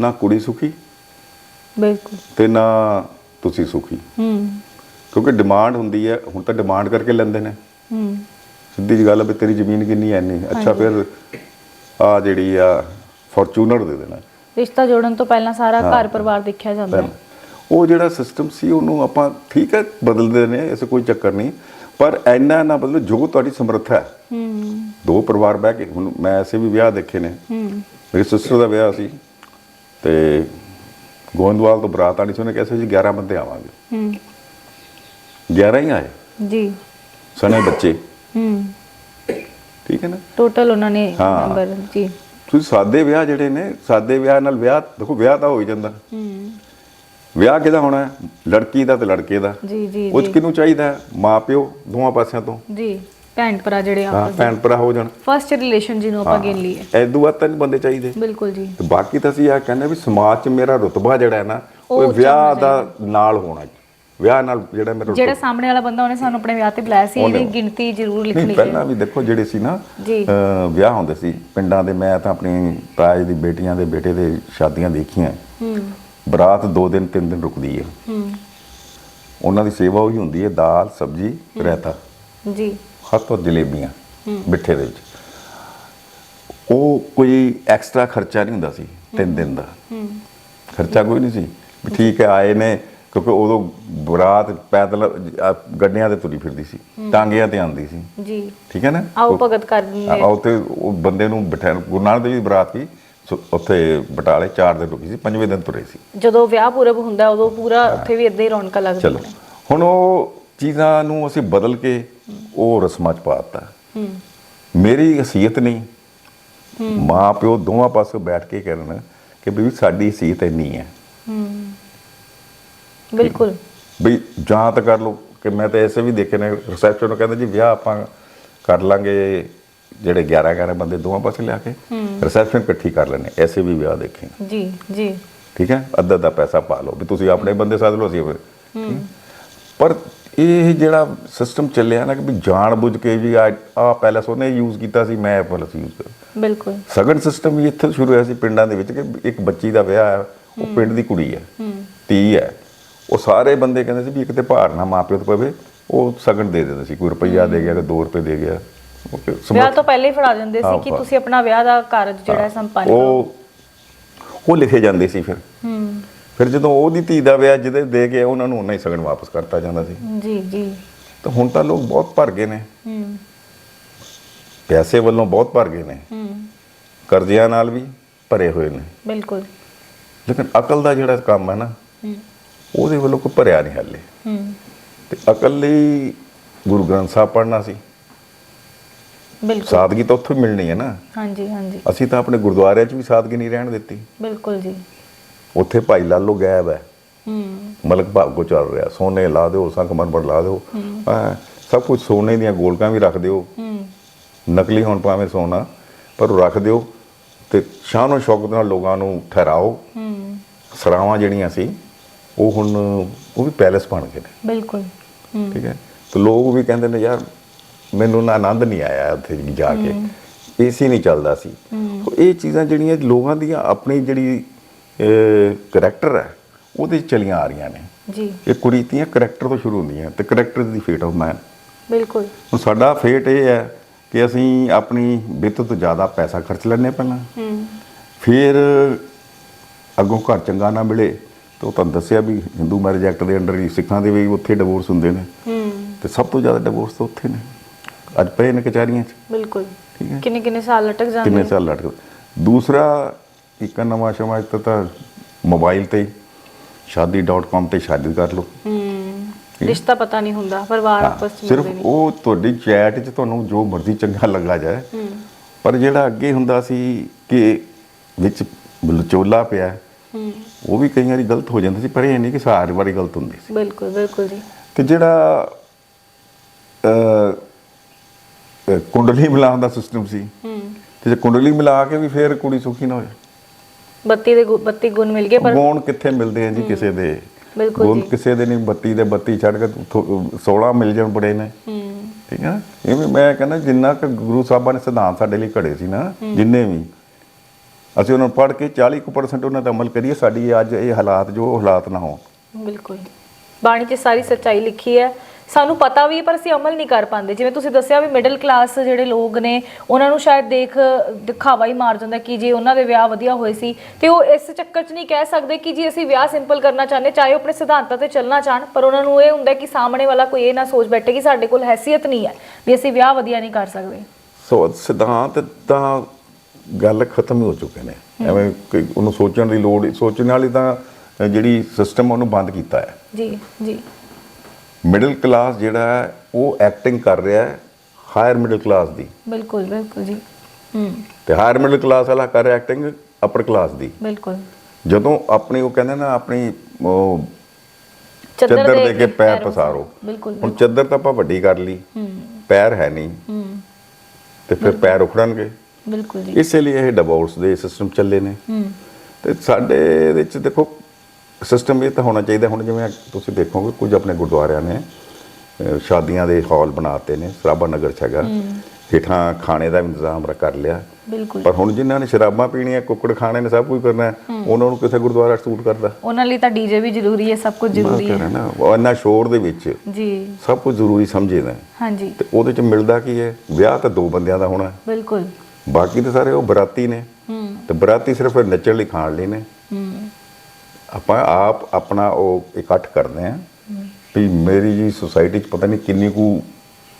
ਨਾ ਕੁੜੀ ਸੁਖੀ ਬਿਲਕੁਲ। ਤੇ ਨਾ ਤੁਸੀਂ ਸੁਖੀ। ਹੂੰ। ਕਿਉਂਕਿ ਡਿਮਾਂਡ ਹੁੰਦੀ ਹੈ ਹੁਣ ਤਾਂ ਡਿਮਾਂਡ ਕਰਕੇ ਲੈਂਦੇ ਨੇ। ਹੂੰ। ਸਿੱਧੀ ਜੀ ਗੱਲ ਵੀ ਤੇਰੀ ਜ਼ਮੀਨ ਕਿੰਨੀ ਐ ਨਹੀਂ ਅੱਛਾ ਫਿਰ ਆ ਜਿਹੜੀ ਆ ਫੋਰਚੂਨਰ ਦੇ ਦੇਣਾ। ਰਿਸ਼ਤਾ ਜੋੜਨ ਤੋਂ ਪਹਿਲਾਂ ਸਾਰਾ। ਘਰ ਪਰਿਵਾਰ ਦੇਖਿਆ ਜਾਂਦਾ। ਹੈ ਉਹ ਜਿਹੜਾ ਸਿਸਟਮ ਸੀ ਉਹਨੂੰ ਆਪਾਂ ਠੀਕ ਹੈ ਬਦਲਦੇ ਨੇ ਐਸੇ ਕੋਈ ਚੱਕਰ ਨਹੀਂ। ਪਰ ਐਨਾ ਨਾ ਬਦਲੋ ਜੋ ਤੁਹਾਡੀ ਸਮਰੱਥਾ ਹੈ। ਹੂੰ। ਦੋ ਪਰਿਵਾਰ ਬਹਿ ਕੇ ਹੁਣ ਮੈਂ ਐਸੇ ਵੀ ਵਿਆਹ ਦੇਖੇ ਨੇ। ਹੂੰ। ਮੇਰੀ ਸਿਸਟਰ ਦਾ ਵਿਆਹ ਸੀ। ਤੇ ਗੋਇੰਦਵਾਲ ਤੋਂ ਬਰਾਤ ਆਣੀ ਸੀ ਉਹਨੇ ਕਿਹਾ ਸੀ ਜੀ 11 ਬੰਦੇ ਆਵਾਂਗੇ। ਹੂੰ। 11 ਹੀ ਆਏ। ਜੀ। ਸਣੇ ਬੱਚੇ। ਹੂੰ। ਠੀਕ ਹੈ ਨਾ? ਟੋਟਲ ਉਹਨਾਂ ਨੇ ਹਾਂ। ਨੰਬਰ ਜੀ। ਤੁਸੀਂ ਸਾਦੇ ਵਿਆਹ ਜਿਹੜੇ ਨੇ ਸਾਦੇ ਵਿਆਹ ਨਾਲ ਵਿਆਹ ਦੇਖੋ ਵਿਆਹ ਤਾਂ ਹੋ ਹੀ ਜਾਂਦਾ। ਹੂੰ। ਵਿਆਹ ਕਿਹਦਾ ਹੋਣਾ ਹੈ? ਲੜਕੀ ਦਾ ਤੇ ਲੜਕੇ ਦਾ। ਜੀ ਜੀ ਉਹ 'ਚ ਜੀ ਕਿਹਨੂੰ ਚਾਹੀਦਾ ਹੈ? ਮਾਂ ਪਿਓ ਦੋਵਾਂ ਪਾਸਿਆਂ ਤੋਂ? ਜੀ ਭੈਣ ਭਰਾ ਜਿਹੜੇ ਹਾਂ ਆਪਸ ਭੈਣ ਭਰਾ ਹੋ ਜਾਣ। ਫਰਸਟ ਰਿਲੇਸ਼ਨ ਜਿਹਨੂੰ ਆਪਾਂ ਗਿਣ ਲਈਏ। ਐਦੂ ਬਾਅਦ ਤਾਂ ਨਹੀਂ ਬੰਦੇ ਚਾਹੀਦੇ। ਬਿਲਕੁਲ ਜੀ। ਤੇ ਬਾਕੀ ਤਾਂ ਅਸੀਂ ਇਹ ਕਹਿੰਦੇ ਵੀ ਸਮਾਜ 'ਚ ਮੇਰਾ ਰੁਤਬਾ ਜਿਹੜਾ ਹੈ ਨਾ ਉਹ ਉਹ ਵਿਆਹ ਦਾ ਨਾਲ ਹੋਣਾ ਵਿਆਹ ਨਾਲ ਜਿਹੜਾ ਮੇਰਾ ਜਿਹੜਾ ਸਾਹਮਣੇ ਵਾਲਾ ਬੰਦਾ ਉਹਨੇ ਸਾਨੂੰ ਆਪਣੇ ਵਿਆਹ ਤੇ ਬੁਲਾਇਆ ਸੀ ਇਹਦੀ ਗਿਣਤੀ ਜ਼ਰੂਰ ਨਹੀਂ ਹੈ ਪਹਿਲਾਂ ਵੀ ਦੇਖੋ ਜਿਹੜੇ ਸੀ ਨਾ ਵਿਆਹ ਹੁੰਦੇ ਸੀ ਪਿੰਡਾਂ ਦੇ ਮੈਂ ਤਾਂ ਆਪਣੀ ਤਾਜ ਦੀ ਬੇਟੀਆਂ ਦੇ ਬੇਟੇ ਦੇ ਸ਼ਾਦੀਆਂ ਦੇਖੀਆਂ। ਹੂੰ। ਬਰਾਤ ਦੋ ਦਿਨ ਤਿੰਨ ਦਿਨ ਰੁਕਦੀ ਹੈ ਹੂੰ। ਉਹਨਾਂ ਦੀ ਸੇਵਾ ਉਹੀ ਹੁੰਦੀ ਹੈ ਦਾਲ ਸਬਜੀ ਰਾਇਤਾ। ਜੀ। ਹੱਥੋਂ ਜਲੇਬੀਆਂ ਮਿੱਠੇ ਦੇ ਵਿੱਚ। ਉਹ ਕੋਈ ਐਕਸਟਰਾ ਖਰਚਾ ਨਹੀਂ ਹੁੰਦਾ ਸੀ ਤਿੰਨ ਦਿਨ ਦਾ। ਹੂੰ। ਖਰਚਾ ਕੋਈ ਨਹੀਂ ਸੀ। ਠੀਕ ਹੈ ਆਏ ਨੇ ਕਿਉਂਕਿ ਉਦੋਂ ਬਰਾਤ ਪੈਦਲ ਅਹ, ਗੱਡੀਆਂ ਤੇ ਤੁਰੀ ਫਿਰਦੀ ਸੀ। ਟਾਂਗਿਆਂ ਤੇ ਆਉਂਦੀ ਸੀ। ਜੀ। ਠੀਕ ਹੈ ਨਾ? ਆਓ ਭਗਤ ਕਰ ਆ। ਉੱਥੇ ਉਹ ਬੰਦੇ ਨੂੰ ਬਿਠਾ ਗੁਰੂ ਨਾਨਕ ਦੇਵ ਜੀ ਦੀ ਬਰਾਤ ਸੀ। ਸੋ ਉੱਥੇ ਬਟਾਲੇ 4 ਦਿਨ ਰੁਕੀ ਸੀ ਪੰਜਵੇਂ ਦਿਨ ਤੁਰੇ ਸੀ। ਜਦੋਂ ਵਿਆਹ ਪੂਰਬ ਹੁੰਦਾ ਉਦੋਂ ਪੂਰਾ ਉੱਥੇ ਵੀ ਇਦਾਂ ਹੀ ਰੌਣਕਾਂ ਲੱਗਦੀਆਂ ਚਲੋ। ਹੁਣ ਉਹ ਚੀਜ਼ਾਂ ਨੂੰ ਅਸੀਂ ਬਦਲ ਕੇ ਉਹ ਰਸਮਾਂ ਚ ਪਾਤਾ ਹੂੰ। ਮੇਰੀ ਹਸੀਅਤ ਨਹੀਂ। ਮਾਂ ਪਿਓ ਦੋਵਾਂ ਪਾਸੇ ਬੈਠ ਕੇ ਕਰਨ ਕਿ ਵੀ ਸਾਡੀ ਹਸੀਅਤ ਇੰਨੀ ਹੈ। ਹੂੰ। ਬਿਲਕੁਲ। ਵੀ ਜਾਂਚ ਕਰ ਲਓ ਕਿ ਮੈਂ ਤਾਂ ਐਸੇ ਵੀ ਦੇਖੇ ਨੇ ਰਿਸੈਪਸ਼ਨ ਨੂੰ ਕਹਿੰਦੇ ਜੀ ਵਿਆਹ ਆਪਾਂ ਕਰ ਲਾਂਗੇ ਜਿਹੜੇ 11 11 ਬੰਦੇ ਦੋਵਾਂ ਪਾਸੇ ਲਿਆ ਕੇ ਰਿਸੈਪਸ਼ਨ ਇਕੱਠੀ ਕਰ ਲੈਣੇ ਐਸੇ ਵੀ ਵਿਆਹ ਦੇਖੇ ਜੀ ਜੀ। ਠੀਕ ਹੈ? ਅੱਧਾ ਅੱਧਾ ਪੈਸਾ ਪਾ ਲਓ ਵੀ ਤੁਸੀਂ ਆਪਣੇ ਬੰਦੇ ਸਾਧ ਲਓ ਅਸੀਂ ਆਪਣੇ। ਪਰ ਇਹ ਜਿਹੜਾ ਸਿਸਟਮ ਚੱਲਿਆ ਨਾ ਕਿ ਵੀ ਜਾਣ ਬੁੱਝ ਕੇ ਵੀ ਆ ਆ ਪੈਲਸ ਉਹਨੇ ਯੂਜ਼ ਕੀਤਾ ਸੀ ਮੈਂ ਪੈਲਸ ਯੂਜ਼ ਕਰ। ਬਿਲਕੁਲ। ਸਗਨ ਸਿਸਟਮ ਵੀ ਇੱਥੇ ਸ਼ੁਰੂ ਹੋਇਆ ਸੀ ਪਿੰਡਾਂ ਦੇ ਵਿੱਚ ਕਿ ਇੱਕ ਬੱਚੀ ਦਾ ਵਿਆਹ ਹੈ ਉਹ ਪਿੰਡ ਦੀ ਕੁੜੀ ਹੈ। ਧੀ ਹੈ। ਉਹ ਸਾਰੇ ਬੰਦੇ ਕਹਿੰਦੇ ਸੀ ਵੀ ਇੱਕ ਤੇ ਭਾਰ ਨਾ ਮਾਪਿਓ ਤੋਂ ਪਵੇ ਉਹ ਸਗਨ ਦੇ ਦਿੰਦੇ ਸੀ ਕੋਈ ਰੁਪਈਆ ਦੇ ਗਿਆ ਕਿ 2 ਰੁਪਏ ਦੇ ਗਿਆ। ਵਿਆਹ ਤੋਂ ਪਹਿਲੇ ਹੀ ਫੜਾ ਦਿੰਦੇ ਸੀ ਕਿ ਤੁਸੀਂ ਆਪਣਾ ਵਿਆਹ ਦਾ ਕਾਰਜ ਜਿਹੜਾ ਹੈ ਸੰਪੰਨ ਉਹ ਉਹ ਲਿਖੇ ਜਾਂਦੇ ਸੀ ਫਿਰ। ਹੂੰ। ਫਿਰ ਜਦੋਂ ਉਹਦੀ ਧੀ ਦਾ ਵਿਆਹ ਜਿਹਦੇ ਦੇ ਕੇ ਉਹਨਾਂ ਨੂੰ ਉਹਨਾਂ ਹੀ ਸਗਨ ਵਾਪਸ ਕਰਤਾ ਜਾਂਦਾ ਸੀ। ਜੀ ਜੀ। ਤਾਂ ਹੁਣ ਤਾਂ ਲੋਕ ਬਹੁਤ ਭਰ ਗਏ ਨੇ। ਹੂੰ। ਪੈਸੇ ਵੱਲੋਂ ਬਹੁਤ ਭਰ ਗਏ ਨੇ। ਹੂੰ। ਕਰਜ਼ਿਆਂ ਨਾਲ ਵੀ ਭਰੇ ਹੋਏ ਨੇ। ਬਿਲਕੁਲ। ਲੇਕਿਨ ਅਕਲ ਦਾ ਜਿਹੜਾ ਕੰਮ ਹੈ ਨਾ ਹੂੰ। ਉਹਦੇ ਵੱਲੋਂ ਕੋਈ ਭਰਿਆ ਨਹੀਂ ਹਾਲੇ। ਹੂੰ। ਤੇ ਅਕਲ ਲਈ ਗੁਰੂ ਗ੍ਰੰਥ ਸਾਹਿਬ ਪੜ੍ਹਨਾ ਸੀ। ਬਿਲਕੁਲ। ਸਾਦਗੀ ਤਾਂ ਉੱਥੋਂ ਹੀ ਮਿਲਣੀ ਹੈ ਨਾ। ਹਾਂਜੀ ਹਾਂਜੀ। ਅਸੀਂ ਤਾਂ ਆਪਣੇ ਗੁਰਦੁਆਰਿਆਂ 'ਚ ਵੀ ਸਾਦਗੀ ਨਹੀਂ ਰਹਿਣ ਦਿੱਤੀ। ਬਿਲਕੁਲ ਜੀ। ਉੱਥੇ ਭਾਈ ਲਾਲੋ ਗਾਇਬ ਹੈ। ਹੂੰ। ਮਲਕ ਭਾਗੋ ਚੱਲ ਰਿਹਾ। ਸੋਨੇ ਲਾ ਦਿਓ ਸੰਗਮਰਮਰ ਲਾ ਦਿਓ। ਹੈਂ, ਸਭ ਕੁਝ ਸੋਨੇ ਦੀਆਂ ਗੋਲਕਾਂ ਵੀ ਰੱਖ ਦਿਓ। ਹੂੰ। ਨਕਲੀ ਹੋਣ ਭਾਵੇਂ ਸੋਨਾ ਪਰ ਉਹ ਰੱਖ ਦਿਓ ਤੇ ਸ਼ਾਨੋ ਸ਼ੌਕਤ ਨਾਲ ਲੋਕਾਂ ਨੂੰ ਠਹਿਰਾਓ। ਹੂੰ। ਸਰਾਵਾਂ ਜਿਹੜੀਆਂ ਸੀ ਉਹ ਹੁਣ ਉਹ ਵੀ ਪੈਲੇਸ ਬਣ ਗਏ ਨੇ। ਬਿਲਕੁਲ। ਹੂੰ। ਠੀਕ ਹੈ? ਤੇ ਲੋਕ ਵੀ ਕਹਿੰਦੇ ਨੇ ਯਾਰ ਮੈਨੂੰ ਨਾ ਆਨੰਦ ਨਹੀਂ ਆਇਆ ਉੱਥੇ ਜਾ ਕੇ। ਏਸੀ ਨਹੀਂ ਚੱਲਦਾ ਸੀ। ਇਹ ਚੀਜ਼ਾਂ ਜਿਹੜੀਆਂ ਲੋਕਾਂ ਦੀਆਂ ਆਪਣੀ ਜਿਹੜੀ ਕਰੈਕਟਰ ਹੈ ਉਹਦੇ ਚਲੀਆਂ ਆ ਰਹੀਆਂ ਨੇ। ਜੀ। ਇਹ ਕੁਰੀਤੀਆਂ ਕਰੈਕਟਰ ਤੋਂ ਸ਼ੁਰੂ ਹੁੰਦੀਆਂ ਤੇ ਕਰੈਕਟਰ ਦੀ ਫੇਟ ਆਫ ਮੈਨ ਬਿਲਕੁਲ। ਹੁਣ ਸਾਡਾ ਫੇਟ ਇਹ ਹੈ ਕਿ ਅਸੀਂ ਆਪਣੀ ਵਿੱਤ ਤੋਂ ਜ਼ਿਆਦਾ ਪੈਸਾ ਖਰਚ ਲੈਂਦੇ ਪਹਿਲਾਂ। ਹੂੰ। ਫਿਰ ਅੱਗੋਂ ਘਰ ਚੰਗਾ ਨਾ ਮਿਲੇ। ਤਾਂ ਉਹ ਤੁਹਾਨੂੰ ਦੱਸਿਆ ਵੀ ਹਿੰਦੂ ਮੈਰਿਜ ਐਕਟ ਦੇ ਅੰਡਰ ਹੀ ਸਿੱਖਾਂ ਦੇ ਵੀ ਉੱਥੇ ਡਿਵੋਰਸ ਹੁੰਦੇ ਨੇ। ਹੂੰ। ਤੇ ਸਭ ਤੋਂ ਜ਼ਿਆਦਾ ਡਿਵੋਰਸ ਤਾਂ ਉੱਥੇ ਨੇ। ਅੱਜ ਪਏ ਨੇ ਕਚਹਿਰੀਆਂ 'ਚ। ਬਿਲਕੁਲ। ਠੀਕ ਹੈ। ਕਿੰਨੇ ਕਿੰਨੇ ਸਾਲ ਲਟਕ ਜਾਂਦੇ ਕਿੰਨੇ। ਸਾਲ ਲੜ ਦੂਸਰਾ ਇੱਕ ਨਵਾਂ ਸਮਾਜ ਤਾਂ ਤਾਂ ਮੋਬਾਈਲ ਤੇ ਸ਼ਾਦੀ.com ਤੇ ਸ਼ਾਦੀ ਕਰ ਲਓ। ਹੂੰ। ਰਿਸ਼ਤਾ ਪਤਾ ਨਹੀਂ ਹੁੰਦਾ ਪਰਿਵਾਰ ਆਪਸ ਚ ਸਿਰਫ ਉਹ ਤੁਹਾਡੀ ਚੈਟ 'ਚ ਤੁਹਾਨੂੰ ਜੋ ਮਰਜ਼ੀ ਚੰਗਾ ਲੱਗਾ ਜਾਏ। ਪਰ ਜਿਹੜਾ ਅੱਗੇ ਹੁੰਦਾ ਸੀ ਕਿ ਵਿੱਚ ਵਿਚੋਲਾ ਪਿਆ ਹੂੰ ਉਹ ਵੀ ਕਈ ਵਾਰੀ ਗਲਤ ਹੋ ਜਾਂਦਾ ਸੀ ਪਰ ਇਹ ਨਹੀਂ ਕਿ ਸਾਰੀ ਵਾਰੀ ਗਲਤ ਹੁੰਦੀ ਸੀ। ਬਿਲਕੁਲ ਬਿਲਕੁਲ ਜੀ। ਤੇ ਜਿਹੜਾ ਅ, ਕੁੰਡਲੀ ਮਿਲਾਉਣ ਦਾ ਸਿਸਟਮ ਸੀ ਹੂੰ। ਤੇ ਜੇ ਕੁੰਡਲੀ ਮਿਲਾ ਕੇ ਵੀ ਫੇਰ ਕੁੜੀ ਸੁਖੀ ਨਾ ਹੋਏ। ਬੱਤੀ ਦੇ ਗੁ- ਬੱਤੀ ਗੁਣ ਮਿਲ ਗਏ ਪਰ ਗੁਣ ਕਿੱਥੇ ਮਿਲਦੇ ਆ ਜੀ ਕਿਸੇ ਦੇ? ਬਿਲਕੁਲ ਗੁਣ। ਕਿਸੇ ਦੇ ਨਹੀਂ 32 ਦੇ 32 ਛੱਡ ਕੇ ਥੋ- 16 ਮਿਲ ਜਾਣ ਬੜੇ ਨੇ। ਹੂੰ। ਠੀਕ ਹੈ? ਇਹ ਵੀ ਮੈਂ ਕਹਿੰਦਾ ਜਿੰਨਾ ਕਿ ਗੁਰੂ ਸਾਹਿਬਾਂ ਨੇ ਸਿਧਾਂਤ ਸਾਡੇ ਲਈ ਘੜੇ ਸੀ ਨਾ ਜਿੰਨੇ ਵੀ ਅਸੀਂ ਉਹਨਾਂ ਨੂੰ ਪੜ੍ਹ ਕੇ 40% ਉਹਨਾਂ ਤੇ ਅਮਲ ਕਰੀਏ ਸਾਡੀ ਅੱਜ ਇਹ ਹਾਲਾਤ ਜੋ ਹਾਲਾਤ ਨਾ ਹੋਣ। ਬਿਲਕੁਲ। ਬਾਣੀ 'ਚ ਸਾਰੀ ਸੱਚਾਈ ਲਿਖੀ ਹੈ। ਸਾਨੂੰ ਪਤਾ ਵੀ ਪਰ ਅਸੀਂ ਅਮਲ ਨਹੀਂ ਕਰ ਪਾਉਂਦੇ। ਜਿਵੇਂ ਤੁਸੀਂ ਦੱਸਿਆ ਵੀ ਮਿਡਲ ਕਲਾਸ ਜਿਹੜੇ ਲੋਕ ਨੇ ਉਹਨਾਂ ਨੂੰ ਸ਼ਾਇਦ ਦੇਖ ਦਿਖਾਵਾ ਹੀ ਮਾਰ ਜਾਂਦਾ ਕਿ ਜੇ ਉਹਨਾਂ ਦੇ ਵਿਆਹ ਵਧੀਆ ਹੋਏ ਸੀ ਤੇ ਉਹ ਇਸ ਚੱਕਰ 'ਚ ਨਹੀਂ ਕਹਿ ਸਕਦੇ ਕਿ ਜੀ ਅਸੀਂ ਵਿਆਹ ਸਿੰਪਲ ਕਰਨਾ ਚਾਹੁੰਦੇ ਚਾਹੇ ਉਹ ਆਪਣੇ ਸਿਧਾਂਤਾਂ ਤੇ ਚੱਲਣਾ ਚਾਹਣ ਪਰ ਉਹਨਾਂ ਨੂੰ ਇਹ ਹੁੰਦਾ ਕਿ ਸਾਹਮਣੇ ਵਾਲਾ ਕੋਈ ਇਹ ਨਾ ਸੋਚ ਬੈਠੇ ਕਿ ਸਾਡੇ ਕੋਲ ਹੈਸੀਅਤ ਨਹੀਂ ਹੈ ਵੀ ਅਸੀਂ ਵਿਆਹ ਵਧੀਆ ਨਹੀਂ ਕਰ ਸਕਦੇ। ਸੋ ਸਿਧਾਂਤ ਤਾਂ ਗੱਲ ਖਤਮ ਹੀ ਚੁੱਕੇ ਨੇ। ਐਵੇਂ ਕੋਈ ਉਹਨੂੰ ਸੋਚਣ ਦੀ ਲੋੜ ਸੋਚਣ ਵਾਲੀ ਤਾਂ ਜਿਹੜੀ ਸਿਸਟਮ ਉਹਨੂੰ ਬੰਦ ਕੀਤਾ ਹੈ। ਜੀ ਜੀ। ਮਿਡਲ ਕਲਾਸ ਜਿਹੜਾ ਹੈ ਉਹ ਐਕਟਿੰਗ ਕਰ ਰਿਹਾ ਹੈ ਹਾਇਰ ਮਿਡਲ ਕਲਾਸ ਦੀ। ਬਿਲਕੁਲ ਬਿਲਕੁਲ ਜੀ। ਹੂੰ। ਤੇ ਹਾਇਰ ਮਿਡਲ ਕਲਾਸ ਵਾਲਾ ਕਰ ਰਿਹਾ ਐਕਟਿੰਗ ਅਪਰ ਕਲਾਸ ਦੀ। ਬਿਲਕੁਲ। ਜਦੋਂ ਆਪਣੀ ਉਹ ਕਹਿੰਦੇ ਨਾ ਆਪਣੀ ਉਹ ਚੱਦਰ ਦੇ ਕੇ ਪੈਰ ਪਸਾਰੋ। ਬਿਲਕੁਲ ਹੁਣ ਚੱਦਰ ਤਾਂ ਆਪਾਂ ਵੱਡੀ ਕਰ ਲਈ। ਪੈਰ ਹੈ ਨਹੀਂ। ਹੂੰ। ਤੇ ਫਿਰ ਪੈਰ ਉਖੜਨਗੇ। ਬਿਲਕੁਲ ਜੀ। ਇਸੇ ਲਈ ਇਹ ਡਿਵੋਰਸ ਦੇ ਸਿਸਟਮ ਚੱਲੇ ਨੇ। ਹੂੰ। ਤੇ ਸਾਡੇ ਵਿੱਚ ਦੇਖੋ ਸਿਸਟਮ ਇਹ ਤਾਂ ਹੋਣਾ ਚਾਹੀਦਾ। ਹੁਣ ਜਿਵੇਂ ਤੁਸੀਂ ਦੇਖੋਗੇ ਕੁਝ ਆਪਣੇ ਗੁਰਦੁਆਰਿਆਂ ਨੇ ਸ਼ਾਦੀਆਂ ਦੇ ਹਾਲ ਬਣਾਤੇ ਨੇ। ਸਰਾਭਾ ਨਗਰ ਚ ਹੈਗਾ। ਹੇਠਾਂ ਖਾਣੇ ਦਾ ਇੰਤਜ਼ਾਮ ਕਰ ਲਿਆ। ਬਿਲਕੁਲ। ਪਰ ਹੁਣ ਜਿਨ੍ਹਾਂ ਨੇ ਸ਼ਰਾਬਾਂ ਪੀਣੀਆਂ ਕੁੱਕੜ ਖਾਣੇ ਨੇ ਸਭ ਕੁਝ ਕਰਨਾ ਉਹਨਾਂ ਨੂੰ ਕਿਸੇ ਗੁਰਦੁਆਰਾ ਸੂਟ ਕਰਦਾ। ਉਹਨਾਂ ਲਈ ਤਾਂ ਡੀਜੇ ਵੀ ਜ਼ਰੂਰੀ ਹੈ ਸਭ ਕੁਝ ਜ਼ਰੂਰੀ ਹੈ। ਨਾ ਉਹ ਇੰਨਾ ਸ਼ੋਰ ਦੇ ਵਿੱਚ ਜੀ। ਸਭ ਕੁਝ ਜ਼ਰੂਰੀ ਸਮਝੇਦਾ। ਹਾਂਜੀ। ਤੇ ਉਹਦੇ ਚ ਮਿਲਦਾ ਕੀ ਹੈ? ਵਿਆਹ ਤਾਂ ਦੋ ਬੰਦਿਆਂ ਦਾ ਹੋਣਾ। ਬਿਲਕੁਲ। ਬਾਕੀ ਤਾਂ ਸਾਰੇ ਉਹ ਬਰਾਤੀ ਨੇ। ਹੂੰ। ਤੇ ਬਰਾਤੀ ਸਿਰਫ ਨੱਚਣ ਲਈ ਖਾਣ ਲਈ ਨੇ। ਹੂੰ। ਆਪਾਂ ਆਪ ਆਪਣਾ ਉਹ ਇਕੱਠ ਕਰਦੇ ਆ ਵੀ ਮੇਰੀ ਜੀ ਸੁਸਾਇਟੀ 'ਚ ਪਤਾ ਨਹੀਂ ਕਿੰਨੀ ਕੁ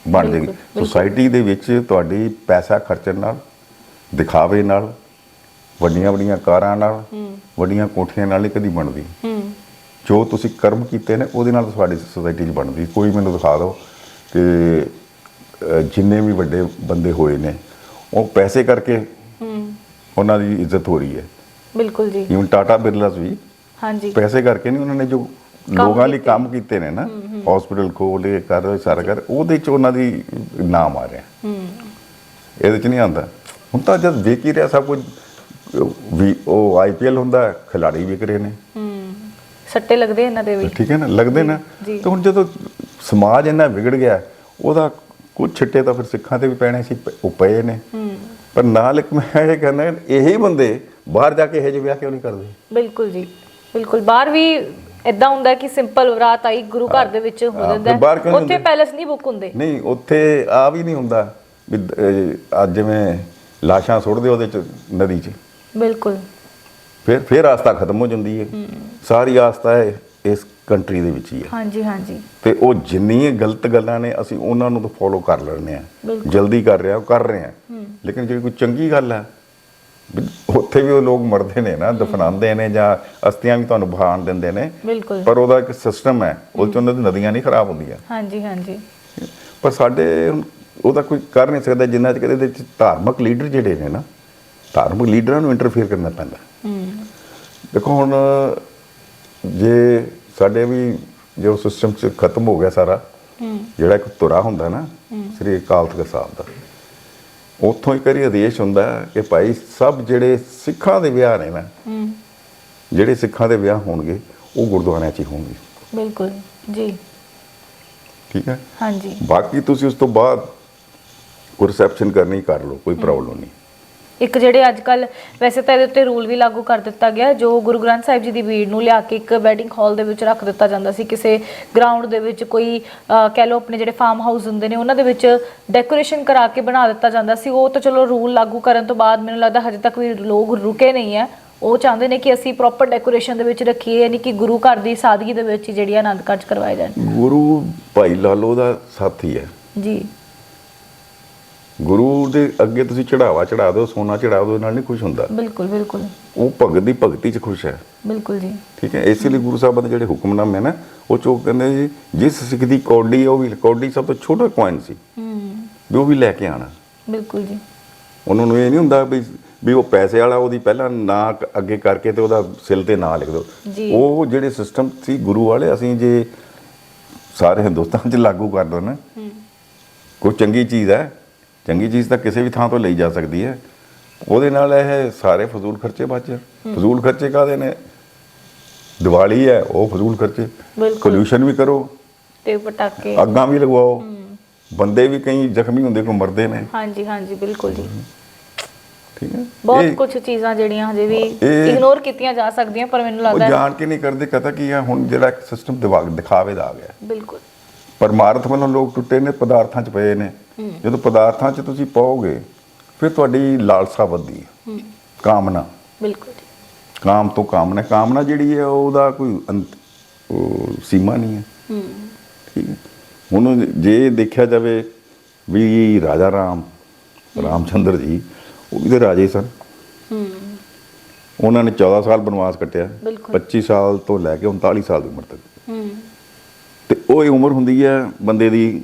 ਬਣ ਜਾਏਗੀ। ਸੁਸਾਇਟੀ ਦੇ ਵਿੱਚ ਤੁਹਾਡੀ ਪੈਸਾ ਖਰਚਣ ਨਾਲ ਦਿਖਾਵੇ ਨਾਲ ਵੱਡੀਆਂ ਵੱਡੀਆਂ ਕਾਰਾਂ ਨਾਲ ਵੱਡੀਆਂ ਕੋਠੀਆਂ ਨਾਲ ਨਹੀਂ ਕਦੀ ਬਣਦੀ। ਹੂੰ। ਜੋ ਤੁਸੀਂ ਕਰਮ ਕੀਤੇ ਨੇ ਉਹਦੇ ਨਾਲ ਤੁਹਾਡੀ ਸੁਸਾਇਟੀ 'ਚ ਬਣਦੀ। ਕੋਈ ਮੈਨੂੰ ਦਿਖਾ ਦਿਓ ਕਿ ਜਿੰਨੇ ਵੀ ਵੱਡੇ ਬੰਦੇ ਹੋਏ ਨੇ ਉਹ ਪੈਸੇ ਕਰਕੇ ਹੂੰ। ਉਹਨਾਂ ਦੀ ਇੱਜ਼ਤ ਹੋ ਰਹੀ ਹੈ। ਬਿਲਕੁਲ ਜੀ। ਇਵਨ ਟਾਟਾ ਬਿਰਲਾਸ ਵੀ ਹਾਂਜੀ। ਪੈਸੇ ਕਰਕੇ ਨਹੀਂ ਉਹਨਾਂ ਨੇ ਜੋ ਲੋਕਾਂ ਲਈ ਕੰਮ ਕੀਤੇ ਨੇ ਨਾ ਹਸਪੀਟਲ ਖੋਲੇ ਕਰ ਸਾਰਾ ਕਰ ਉਹਦੇ ਚ ਉਹਨਾਂ ਦੀ ਨਾਮ ਆ ਰਿਹਾ। ਹੂੰ। ਇਹਦੇ ਚ ਨਹੀਂ ਆਉਂਦਾ। ਹੁਣ ਤਾਂ ਜਦ ਵੇਖ ਹੀ ਰਿਹਾ ਸਭ ਕੁਝ ਵੀ ਉਹ ਆਈਪੀਐਲ ਹੁੰਦਾ ਖਿਲਾੜੀ ਵਿਕ ਰਹੇ ਨੇ। ਹੂੰ। ਸੱਟੇ ਲੱਗਦੇ ਇਹਨਾਂ ਦੇ ਵੀ। ਠੀਕ ਹੈ ਨਾ ਲੱਗਦੇ ਨਾ। ਤੇ ਹੁਣ ਜਦੋਂ ਸਮਾਜ ਇੰਨਾ ਵਿਗੜ ਗਿਆ ਉਹਦਾ ਕੁਝ ਛਿੱਟੇ ਤਾਂ ਫਿਰ ਸਿੱਖਾਂ ਤੇ ਵੀ ਪੈਣੇ ਸੀ ਪ- ਉਹ ਪਏ ਨੇ। ਪਰ ਨਾਲ ਇੱਕ ਮੈਂ ਇਹ ਕਹਿੰਦਾ ਇਹੀ ਬੰਦੇ ਬਾਹਰ ਜਾ ਕੇ ਇਹੋ ਜਿਹੇ ਵਿਆਹ ਕਿਉਂ ਨਹੀਂ ਕਰਦੇ? ਬਿਲਕੁਲ ਜੀ ਬਿਲਕੁਲ। ਬਾਹਰ ਵੀ ਇਦਾਂ ਹੁੰਦਾ ਕਿ ਸਿੰਪਲ ਰਾਤ ਆਈ ਗੁਰੂ ਘਰ ਦੇ ਵਿੱਚ ਹੋ ਹਾਂ, ਜਾਂਦਾ ਫਿਰ ਬਾਹਰ ਕਿਉਂ ਹੈ। ਨਹੀਂ ਉੱਥੇ ਹੁੰਦੇ? ਪੈਲਸ ਨਹੀਂ ਬੁੱਕ ਹੁੰਦੇ। ਨਹੀਂ ਉੱਥੇ ਆ ਵੀ ਨਹੀਂ ਹੁੰਦਾ ਵੀ ਅਹ, ਅੱਜ ਜਿਵੇਂ ਲਾਸ਼ਾਂ ਸੁੱਟਦੇ ਉਹਦੇ ਚ ਨਦੀ ਚ। ਬਿਲਕੁਲ। ਫਿਰ ਫਿਰ ਆਸਥਾ ਖਤਮ ਹੋ ਜਾਂਦੀ ਹੈ। ਸਾਰੀ ਆਸਥਾ ਹੈ ਇਸ ਕੰਟਰੀ ਦੇ ਵਿੱਚ ਹੀ ਹੈ। ਹਾਂਜੀ ਹਾਂਜੀ। ਤੇ ਉਹ ਜਿੰਨੀਆਂ ਗਲਤ ਗੱਲਾਂ ਨੇ ਅਸੀਂ ਉਹਨਾਂ ਨੂੰ ਤਾਂ ਫੋਲੋ ਕਰ ਲੈਣੇ ਆ ਬਿਲਕੁਲ। ਜਲਦੀ ਕਰ ਰਿਹਾ ਉਹ ਕਰ ਰਹੇ ਆ ਲੇਕਿਨ ਜਿਹੜੀ ਕੋਈ ਚੰਗੀ ਗੱਲ ਹੈ ਵੀ ਉੱਥੇ ਵੀ ਉਹ ਲੋਕ ਮਰਦੇ ਨੇ ਨਾ ਦਫਨਾਉਂਦੇ ਨੇ ਜਾਂ ਅਸਥੀਆਂ ਵੀ ਤੁਹਾਨੂੰ ਬਹਾਨ ਦਿੰਦੇ ਨੇ। ਬਿਲਕੁਲ। ਪਰ ਉਹਦਾ ਇੱਕ ਸਿਸਟਮ ਹੈ ਉਹ ਚ ਉਹਨਾਂ ਦੀ ਨਦੀਆਂ ਨਹੀਂ ਖਰਾਬ ਹੁੰਦੀਆਂ। ਹਾਂਜੀ ਹਾਂਜੀ। ਪਰ ਸਾਡੇ ਹੁਣ ਉਹਦਾ ਕੋਈ ਕਰ ਨਹੀਂ ਸਕਦਾ ਜਿੰਨਾ ਚ ਇਹਦੇ ਵਿੱਚ ਧਾਰਮਿਕ ਲੀਡਰ ਜਿਹੜੇ ਨੇ ਨਾ ਧਾਰਮਿਕ ਲੀਡਰਾਂ ਨੂੰ ਇੰਟਰਫੇਅਰ ਕਰਨਾ ਪੈਂਦਾ। ਹੂੰ। ਦੇਖੋ ਹੁਣ ਜੇ ਸਾਡੇ ਵੀ ਜੋ ਸਿਸਟਮ ਚ ਖਤਮ ਹੋ ਗਿਆ ਸਾਰਾ ਜਿਹੜਾ ਇੱਕ ਧੁਰਾ ਹੁੰਦਾ ਨਾ ਸ੍ਰੀ ਅਕਾਲ ਤਖਤ ਸਾਹਿਬ ਦਾ ਉੱਥੋਂ ਹੀ ਕਰੀ ਆਦੇਸ਼ ਹੁੰਦਾ ਕਿ ਭਾਈ ਸਭ ਜਿਹੜੇ ਸਿੱਖਾਂ ਦੇ ਵਿਆਹ ਨੇ ਨਾ ਜਿਹੜੇ ਸਿੱਖਾਂ ਦੇ ਵਿਆਹ ਹੋਣਗੇ ਉਹ ਗੁਰਦੁਆਰਿਆਂ 'ਚ ਹੀ ਹੋਣਗੇ। ਬਿਲਕੁਲ ਜੀ। ਠੀਕ ਹੈ? ਹਾਂਜੀ। ਬਾਕੀ ਤੁਸੀਂ ਉਸ ਤੋਂ ਬਾਅਦ ਕੋਈ ਰਿਸੈਪਸ਼ਨ ਕਰਨੀ ਕਰ ਲਓ ਕੋਈ ਪ੍ਰੋਬਲਮ ਨਹੀਂ। ਇੱਕ ਜਿਹੜੇ ਅੱਜ ਕੱਲ ਵੈਸੇ ਤਾਂ ਇਹਦੇ ਉੱਤੇ ਰੂਲ ਵੀ ਲਾਗੂ ਕਰ ਦਿੱਤਾ ਗਿਆ ਜੋ ਗੁਰੂ ਗ੍ਰੰਥ ਸਾਹਿਬ ਜੀ ਦੀ ਭੀੜ ਨੂੰ ਲਿਆ ਕੇ ਇੱਕ ਵੈਡਿੰਗ ਹਾਲ ਦੇ ਵਿੱਚ ਰੱਖ ਦਿੱਤਾ ਜਾਂਦਾ ਸੀ। ਕਿਸੇ ਗਰਾਊਂਡ ਦੇ ਵਿੱਚ ਕੋਈ ਕਹਿ ਲਓ ਆਪਣੇ ਜਿਹੜੇ ਫਾਰਮ ਹਾਊਸ ਹੁੰਦੇ ਨੇ ਉਹਨਾਂ ਦੇ ਵਿੱਚ ਡੈਕੋਰੇਸ਼ਨ ਕਰਾ ਕੇ ਬਣਾ ਦਿੱਤਾ ਜਾਂਦਾ ਸੀ। ਉਹ ਤਾਂ ਚਲੋ ਰੂਲ ਲਾਗੂ ਕਰਨ ਤੋਂ ਬਾਅਦ ਮੈਨੂੰ ਲੱਗਦਾ ਹਜੇ ਤੱਕ ਵੀ ਲੋਕ ਰੁਕੇ ਨਹੀਂ ਹੈ। ਉਹ ਚਾਹੁੰਦੇ ਨੇ ਕਿ ਅਸੀਂ ਪ੍ਰੋਪਰ ਡੈਕੋਰੇਸ਼ਨ ਦੇ ਵਿੱਚ ਰੱਖੀਏ ਯਾਨੀ ਕਿ ਗੁਰੂ ਘਰ ਦੀ ਸਾਦਗੀ ਦੇ ਵਿੱਚ ਜਿਹੜੀ ਆਨੰਦ ਕਾਰਜ ਕਰਵਾਏ ਜਾਣ। ਗੁਰੂ ਭਾਈ ਲਾਲੋ ਦਾ ਸਾਥੀ ਹੈ। ਜੀ। ਗੁਰੂ ਦੇ ਅੱਗੇ ਤੁਸੀਂ ਚੜਾਵਾ ਚੜਾ ਦਿਓ ਸੋਨਾ ਚੜਾ ਦਿਓ ਨਾਲ ਨਹੀਂ ਖੁਸ਼ ਹੁੰਦਾ। ਬਿਲਕੁਲ ਬਿਲਕੁਲ। ਉਹ ਭਗਤ ਦੀ ਭਗਤੀ 'ਚ ਖੁਸ਼ ਹੈ। ਬਿਲਕੁਲ ਜੀ। ਠੀਕ ਹੈ ਇਸੇ ਲਈ ਗੁਰੂ ਸਾਹਿਬਾਂ ਦੇ ਜਿਹੜੇ ਹੁਕਮਨਾਮੇ ਨਾ ਉਹ ਚੋਂ ਕਹਿੰਦੇ ਜੀ ਜਿਸ ਸਿੱਖ ਦੀ ਕੌਡੀ ਉਹ ਵੀ ਕੌਡੀ ਸਭ ਤੋਂ ਛੋਟਾ ਕੋਇਨ ਸੀ। ਹੂੰ। ਵੀ ਉਹ ਵੀ ਲੈ ਕੇ ਆਣਾ। ਬਿਲਕੁਲ ਜੀ। ਉਹਨਾਂ ਨੂੰ ਇਹ ਨਹੀਂ ਹੁੰਦਾ ਵੀ ਵੀ ਉਹ ਪੈਸੇ ਵਾਲਾ ਉਹਦੀ ਪਹਿਲਾਂ ਨਾਂ ਅੱਗੇ ਕਰਕੇ ਤੇ ਉਹਦਾ ਸਿਲ ਤੇ ਨਾਂ ਲਿਖ। ਦਿਓ। ਉਹ ਜਿਹੜੇ ਸਿਸਟਮ ਸੀ ਗੁਰੂ ਵਾਲੇ ਅਸੀਂ ਜੇ ਸਾਰੇ ਹਿੰਦੁਸਤਾਨ 'ਚ ਲਾਗੂ ਕਰ ਦੋ ਨਾ ਕੋਈ ਚੰਗੀ ਚੀਜ਼ ਹੈ ਚੰਗੀ ਚੀਜ਼ ਤਾਂ ਕਿਸੇ ਵੀ ਥਾਂ ਤੋਂ ਲਈ ਜਾ ਸਕਦੀ ਹੈ। ਉਹਦੇ ਨਾਲ ਇਹ ਸਾਰੇ ਫਜ਼ੂਲ ਖਰਚੇ ਬਚ ਜਾਣ। ਫਜ਼ੂਲ ਖਰਚੇ ਕਾਦੇ ਨੇ? ਦੀਵਾਲੀ ਹੈ ਉਹ ਫਜ਼ੂਲ ਖਰਚੇ। ਪੋਲੂਸ਼ਨ ਵੀ ਕਰੋ। ਤੇ ਪਟਾਕੇ। ਅੱਗਾਂ ਵੀ ਲਗਵਾਓ। ਬੰਦੇ ਵੀ ਕਈ ਜ਼ਖਮੀ ਹੁੰਦੇ ਕੋ ਮਰਦੇ ਨੇ। ਹਾਂਜੀ ਹਾਂਜੀ ਬਿਲਕੁਲ ਜੀ। ਠੀਕ ਹੈ। ਬਹੁਤ ਇਹ- ਕੁਝ ਚੀਜ਼ਾਂ ਜਿਹੜੀਆਂ ਹਜੇ ਵੀ ਇਹ- ਇਗਨੋਰ ਕੀਤੀਆਂ ਜਾ ਸਕਦੀਆਂ ਪਰ ਮੈਨੂੰ ਉਹ ਲੱਗਦਾ ਹੈ ਜਾਣ ਕੇ ਨਹੀਂ ਕਰਦੇ ਕਹਤਾ ਕੀ ਹੈ ਹੁਣ ਜਿਹੜਾ ਇੱਕ ਸਿਸਟਮ ਦਿਖਾਵੇ ਦਾ ਆ ਗਿਆ। ਬਿਲਕੁਲ। ਪਰਮਾਰਥ ਵੱਲੋਂ ਲੋਕ ਟੁੱਟੇ ਨੇ ਪਦਾਰਥਾਂ 'ਚ ਪਏ ਨੇ। ਜਦੋਂ ਪਦਾਰਥਾਂ 'ਚ ਤੁਸੀਂ ਪਾਓਗੇ ਫਿਰ ਤੁਹਾਡੀ ਲਾਲਸਾ ਵੱਧਦੀ ਹੈ। ਕਾਮਨਾ। ਬਿਲਕੁਲ ਕਾਮ ਤੋਂ ਕਾਮਨਾ ਕਾਮਨਾ ਜਿਹੜੀ ਹੈ ਉਹਦਾ ਕੋਈ ਸੀਮਾ ਨਹੀਂ ਹੈ। ਠੀਕ ਹੈ। ਹੁਣ ਜੇ ਦੇਖਿਆ ਜਾਵੇ ਵੀ ਰਾਜਾ ਰਾਮ ਰਾਮਚੰਦਰ ਜੀ ਉਹ ਵੀ ਤੇ ਰਾਜੇ ਸਨ। ਉਹਨਾਂ ਨੇ 14 ਸਾਲ ਬਨਵਾਸ ਕੱਟਿਆ। ਬਿਲਕੁਲ। 25 ਸਾਲ ਤੋਂ ਲੈ ਕੇ 39 ਸਾਲ ਦੀ ਉਮਰ ਤੱਕ। ਹੂੰ। ਤੇ ਉਹ ਇਹ ਉਮਰ ਹੁੰਦੀ ਹੈ ਬੰਦੇ ਦੀ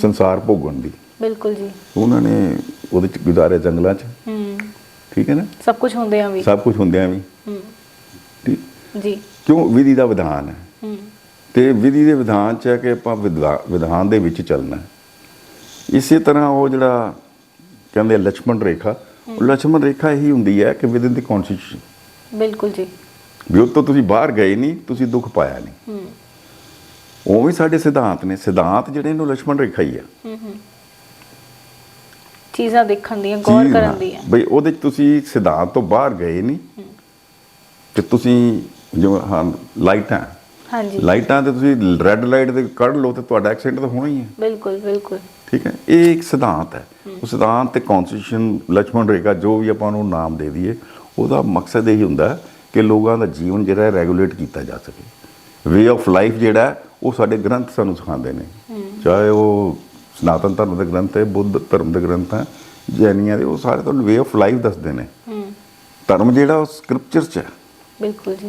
ਸੰਸਾਰ ਭੋਗਣ ਦੀ। ਬਿਲਕੁਲ ਜੀ। ਉਹਨਾਂ ਨੇ ਉਹਦੇ ਚ ਗੁਜ਼ਾਰੇ ਜੰਗਲਾਂ ਚ। ਹੂੰ। ਠੀਕ ਹੈ ਨਾ? ਸਭ ਕੁਝ ਹੁੰਦੇ ਆ ਵੀ। ਸਭ ਕੁਝ ਹੁੰਦੇ ਆ ਵੀ। ਹੂੰ। ਜੀ। ਕਿਉਂ? ਵਿਧੀ ਦਾ ਵਿਧਾਨ ਹੈ। ਹੂੰ। ਤੇ ਵਿਧੀ ਦੇ ਵਿਧਾਨ ਚ ਹੈ ਕਿ ਆਪਾਂ ਵਿਧਾਨ ਦੇ ਵਿੱਚ ਚੱਲਣਾ ਇਸੇ ਤਰ੍ਹਾਂ ਉਹ ਜਿਹੜਾ ਕਹਿੰਦੇ ਲక్ష్మణ ਰੇਖਾ ਲక్ష్మణ ਰੇਖਾ ਇਹੀ ਹੁੰਦੀ ਹੈ ਕਿ ਵਿਦਿਨ ਦੀ ਕਨਸਟੀਟਿਊਸ਼ਨ ਬਿਲਕੁਲ ਜੀ। ਵੀ ਉਹ ਤੋਂ ਤੁਸੀਂ ਬਾਹਰ ਗਏ ਨਹੀਂ ਤੁਸੀਂ ਦੁੱਖ ਪਾਇਆ ਨਹੀਂ। ਹੂੰ। ਉਹ ਵੀ ਸਾਡੇ ਸਿਧਾਂਤ ਨੇ ਸਿਧਾਂਤ ਜਿਹੜੇ ਇਹਨੂੰ ਲక్ష్ਮਣ ਰੇਖਾ ਹੀ ਆ ਚੀਜ਼ਾਂ ਦੇਖਣ ਦੀਆਂ ਗੌਰ ਕਰਨ ਦੀਆਂ। ਬਈ ਉਹਦੇ ਚ ਤੁਸੀਂ ਸਿਧਾਂਤ ਤੋਂ ਬਾਹਰ ਗਏ ਨਹੀਂ ਤੇ ਤੁਸੀਂ ਜਿਵੇਂ ਹਾਂ ਲਾਈਟਾਂ। ਹਾਂਜੀ। ਲਾਈਟਾਂ ਤੇ ਤੁਸੀਂ ਰੈੱਡ ਲਾਈਟ ਦੇ ਕੱਢ ਲਓ ਤੇ ਤੁਹਾਡਾ ਐਕਸੀਡੈਂਟ ਤਾਂ ਹੋਣਾ ਹੀ ਹੈ ਬਿਲਕੁਲ ਬਿਲਕੁਲ। ਠੀਕ ਹੈ ਇਹ ਇੱਕ ਸਿਧਾਂਤ ਹੈ। ਉਹ ਸਿਧਾਂਤ ਤੇ ਕਨਸਟੀਟਿਊਸ਼ਨ ਲక్ష్ਮਣ ਰੇਖਾ ਜੋ ਵੀ ਆਪਾਂ ਨੂੰ ਨਾਮ ਦੇ ਦਈਏ ਉਹਦਾ ਮਕਸਦ ਇਹ ਹੀ ਹੁੰਦਾ ਕਿ ਲੋਕਾਂ ਦਾ ਜੀਵਨ ਜਿਹੜਾ ਰੈਗੂਲੇਟ ਕੀਤਾ ਜਾ ਸਕੇ। ਵੇ ਆਫ ਲਾਈਫ ਜਿਹੜਾ ਉਹ ਸਾਡੇ ਗ੍ਰੰਥ ਸਾਨੂੰ ਸਿਖਾਉਂਦੇ ਨੇ। ਚਾਹੇ ਉਹ ਸਨਾਤਨ ਧਰਮ ਦੇ ਗ੍ਰੰਥ ਹੈ ਬੁੱਧ ਧਰਮ ਦੇ ਗ੍ਰੰਥ ਹੈ ਜੈਨੀਆਂ ਦੇ ਉਹ ਸਾਰੇ ਤੁਹਾਨੂੰ ਵੇ ਆਫ ਲਾਈਫ ਦੱਸਦੇ ਨੇ। ਧਰਮ ਜਿਹੜਾ ਉਹ ਸਕ੍ਰਿਪਚਰ ਚ ਹੈ। ਬਿਲਕੁਲ ਜੀ।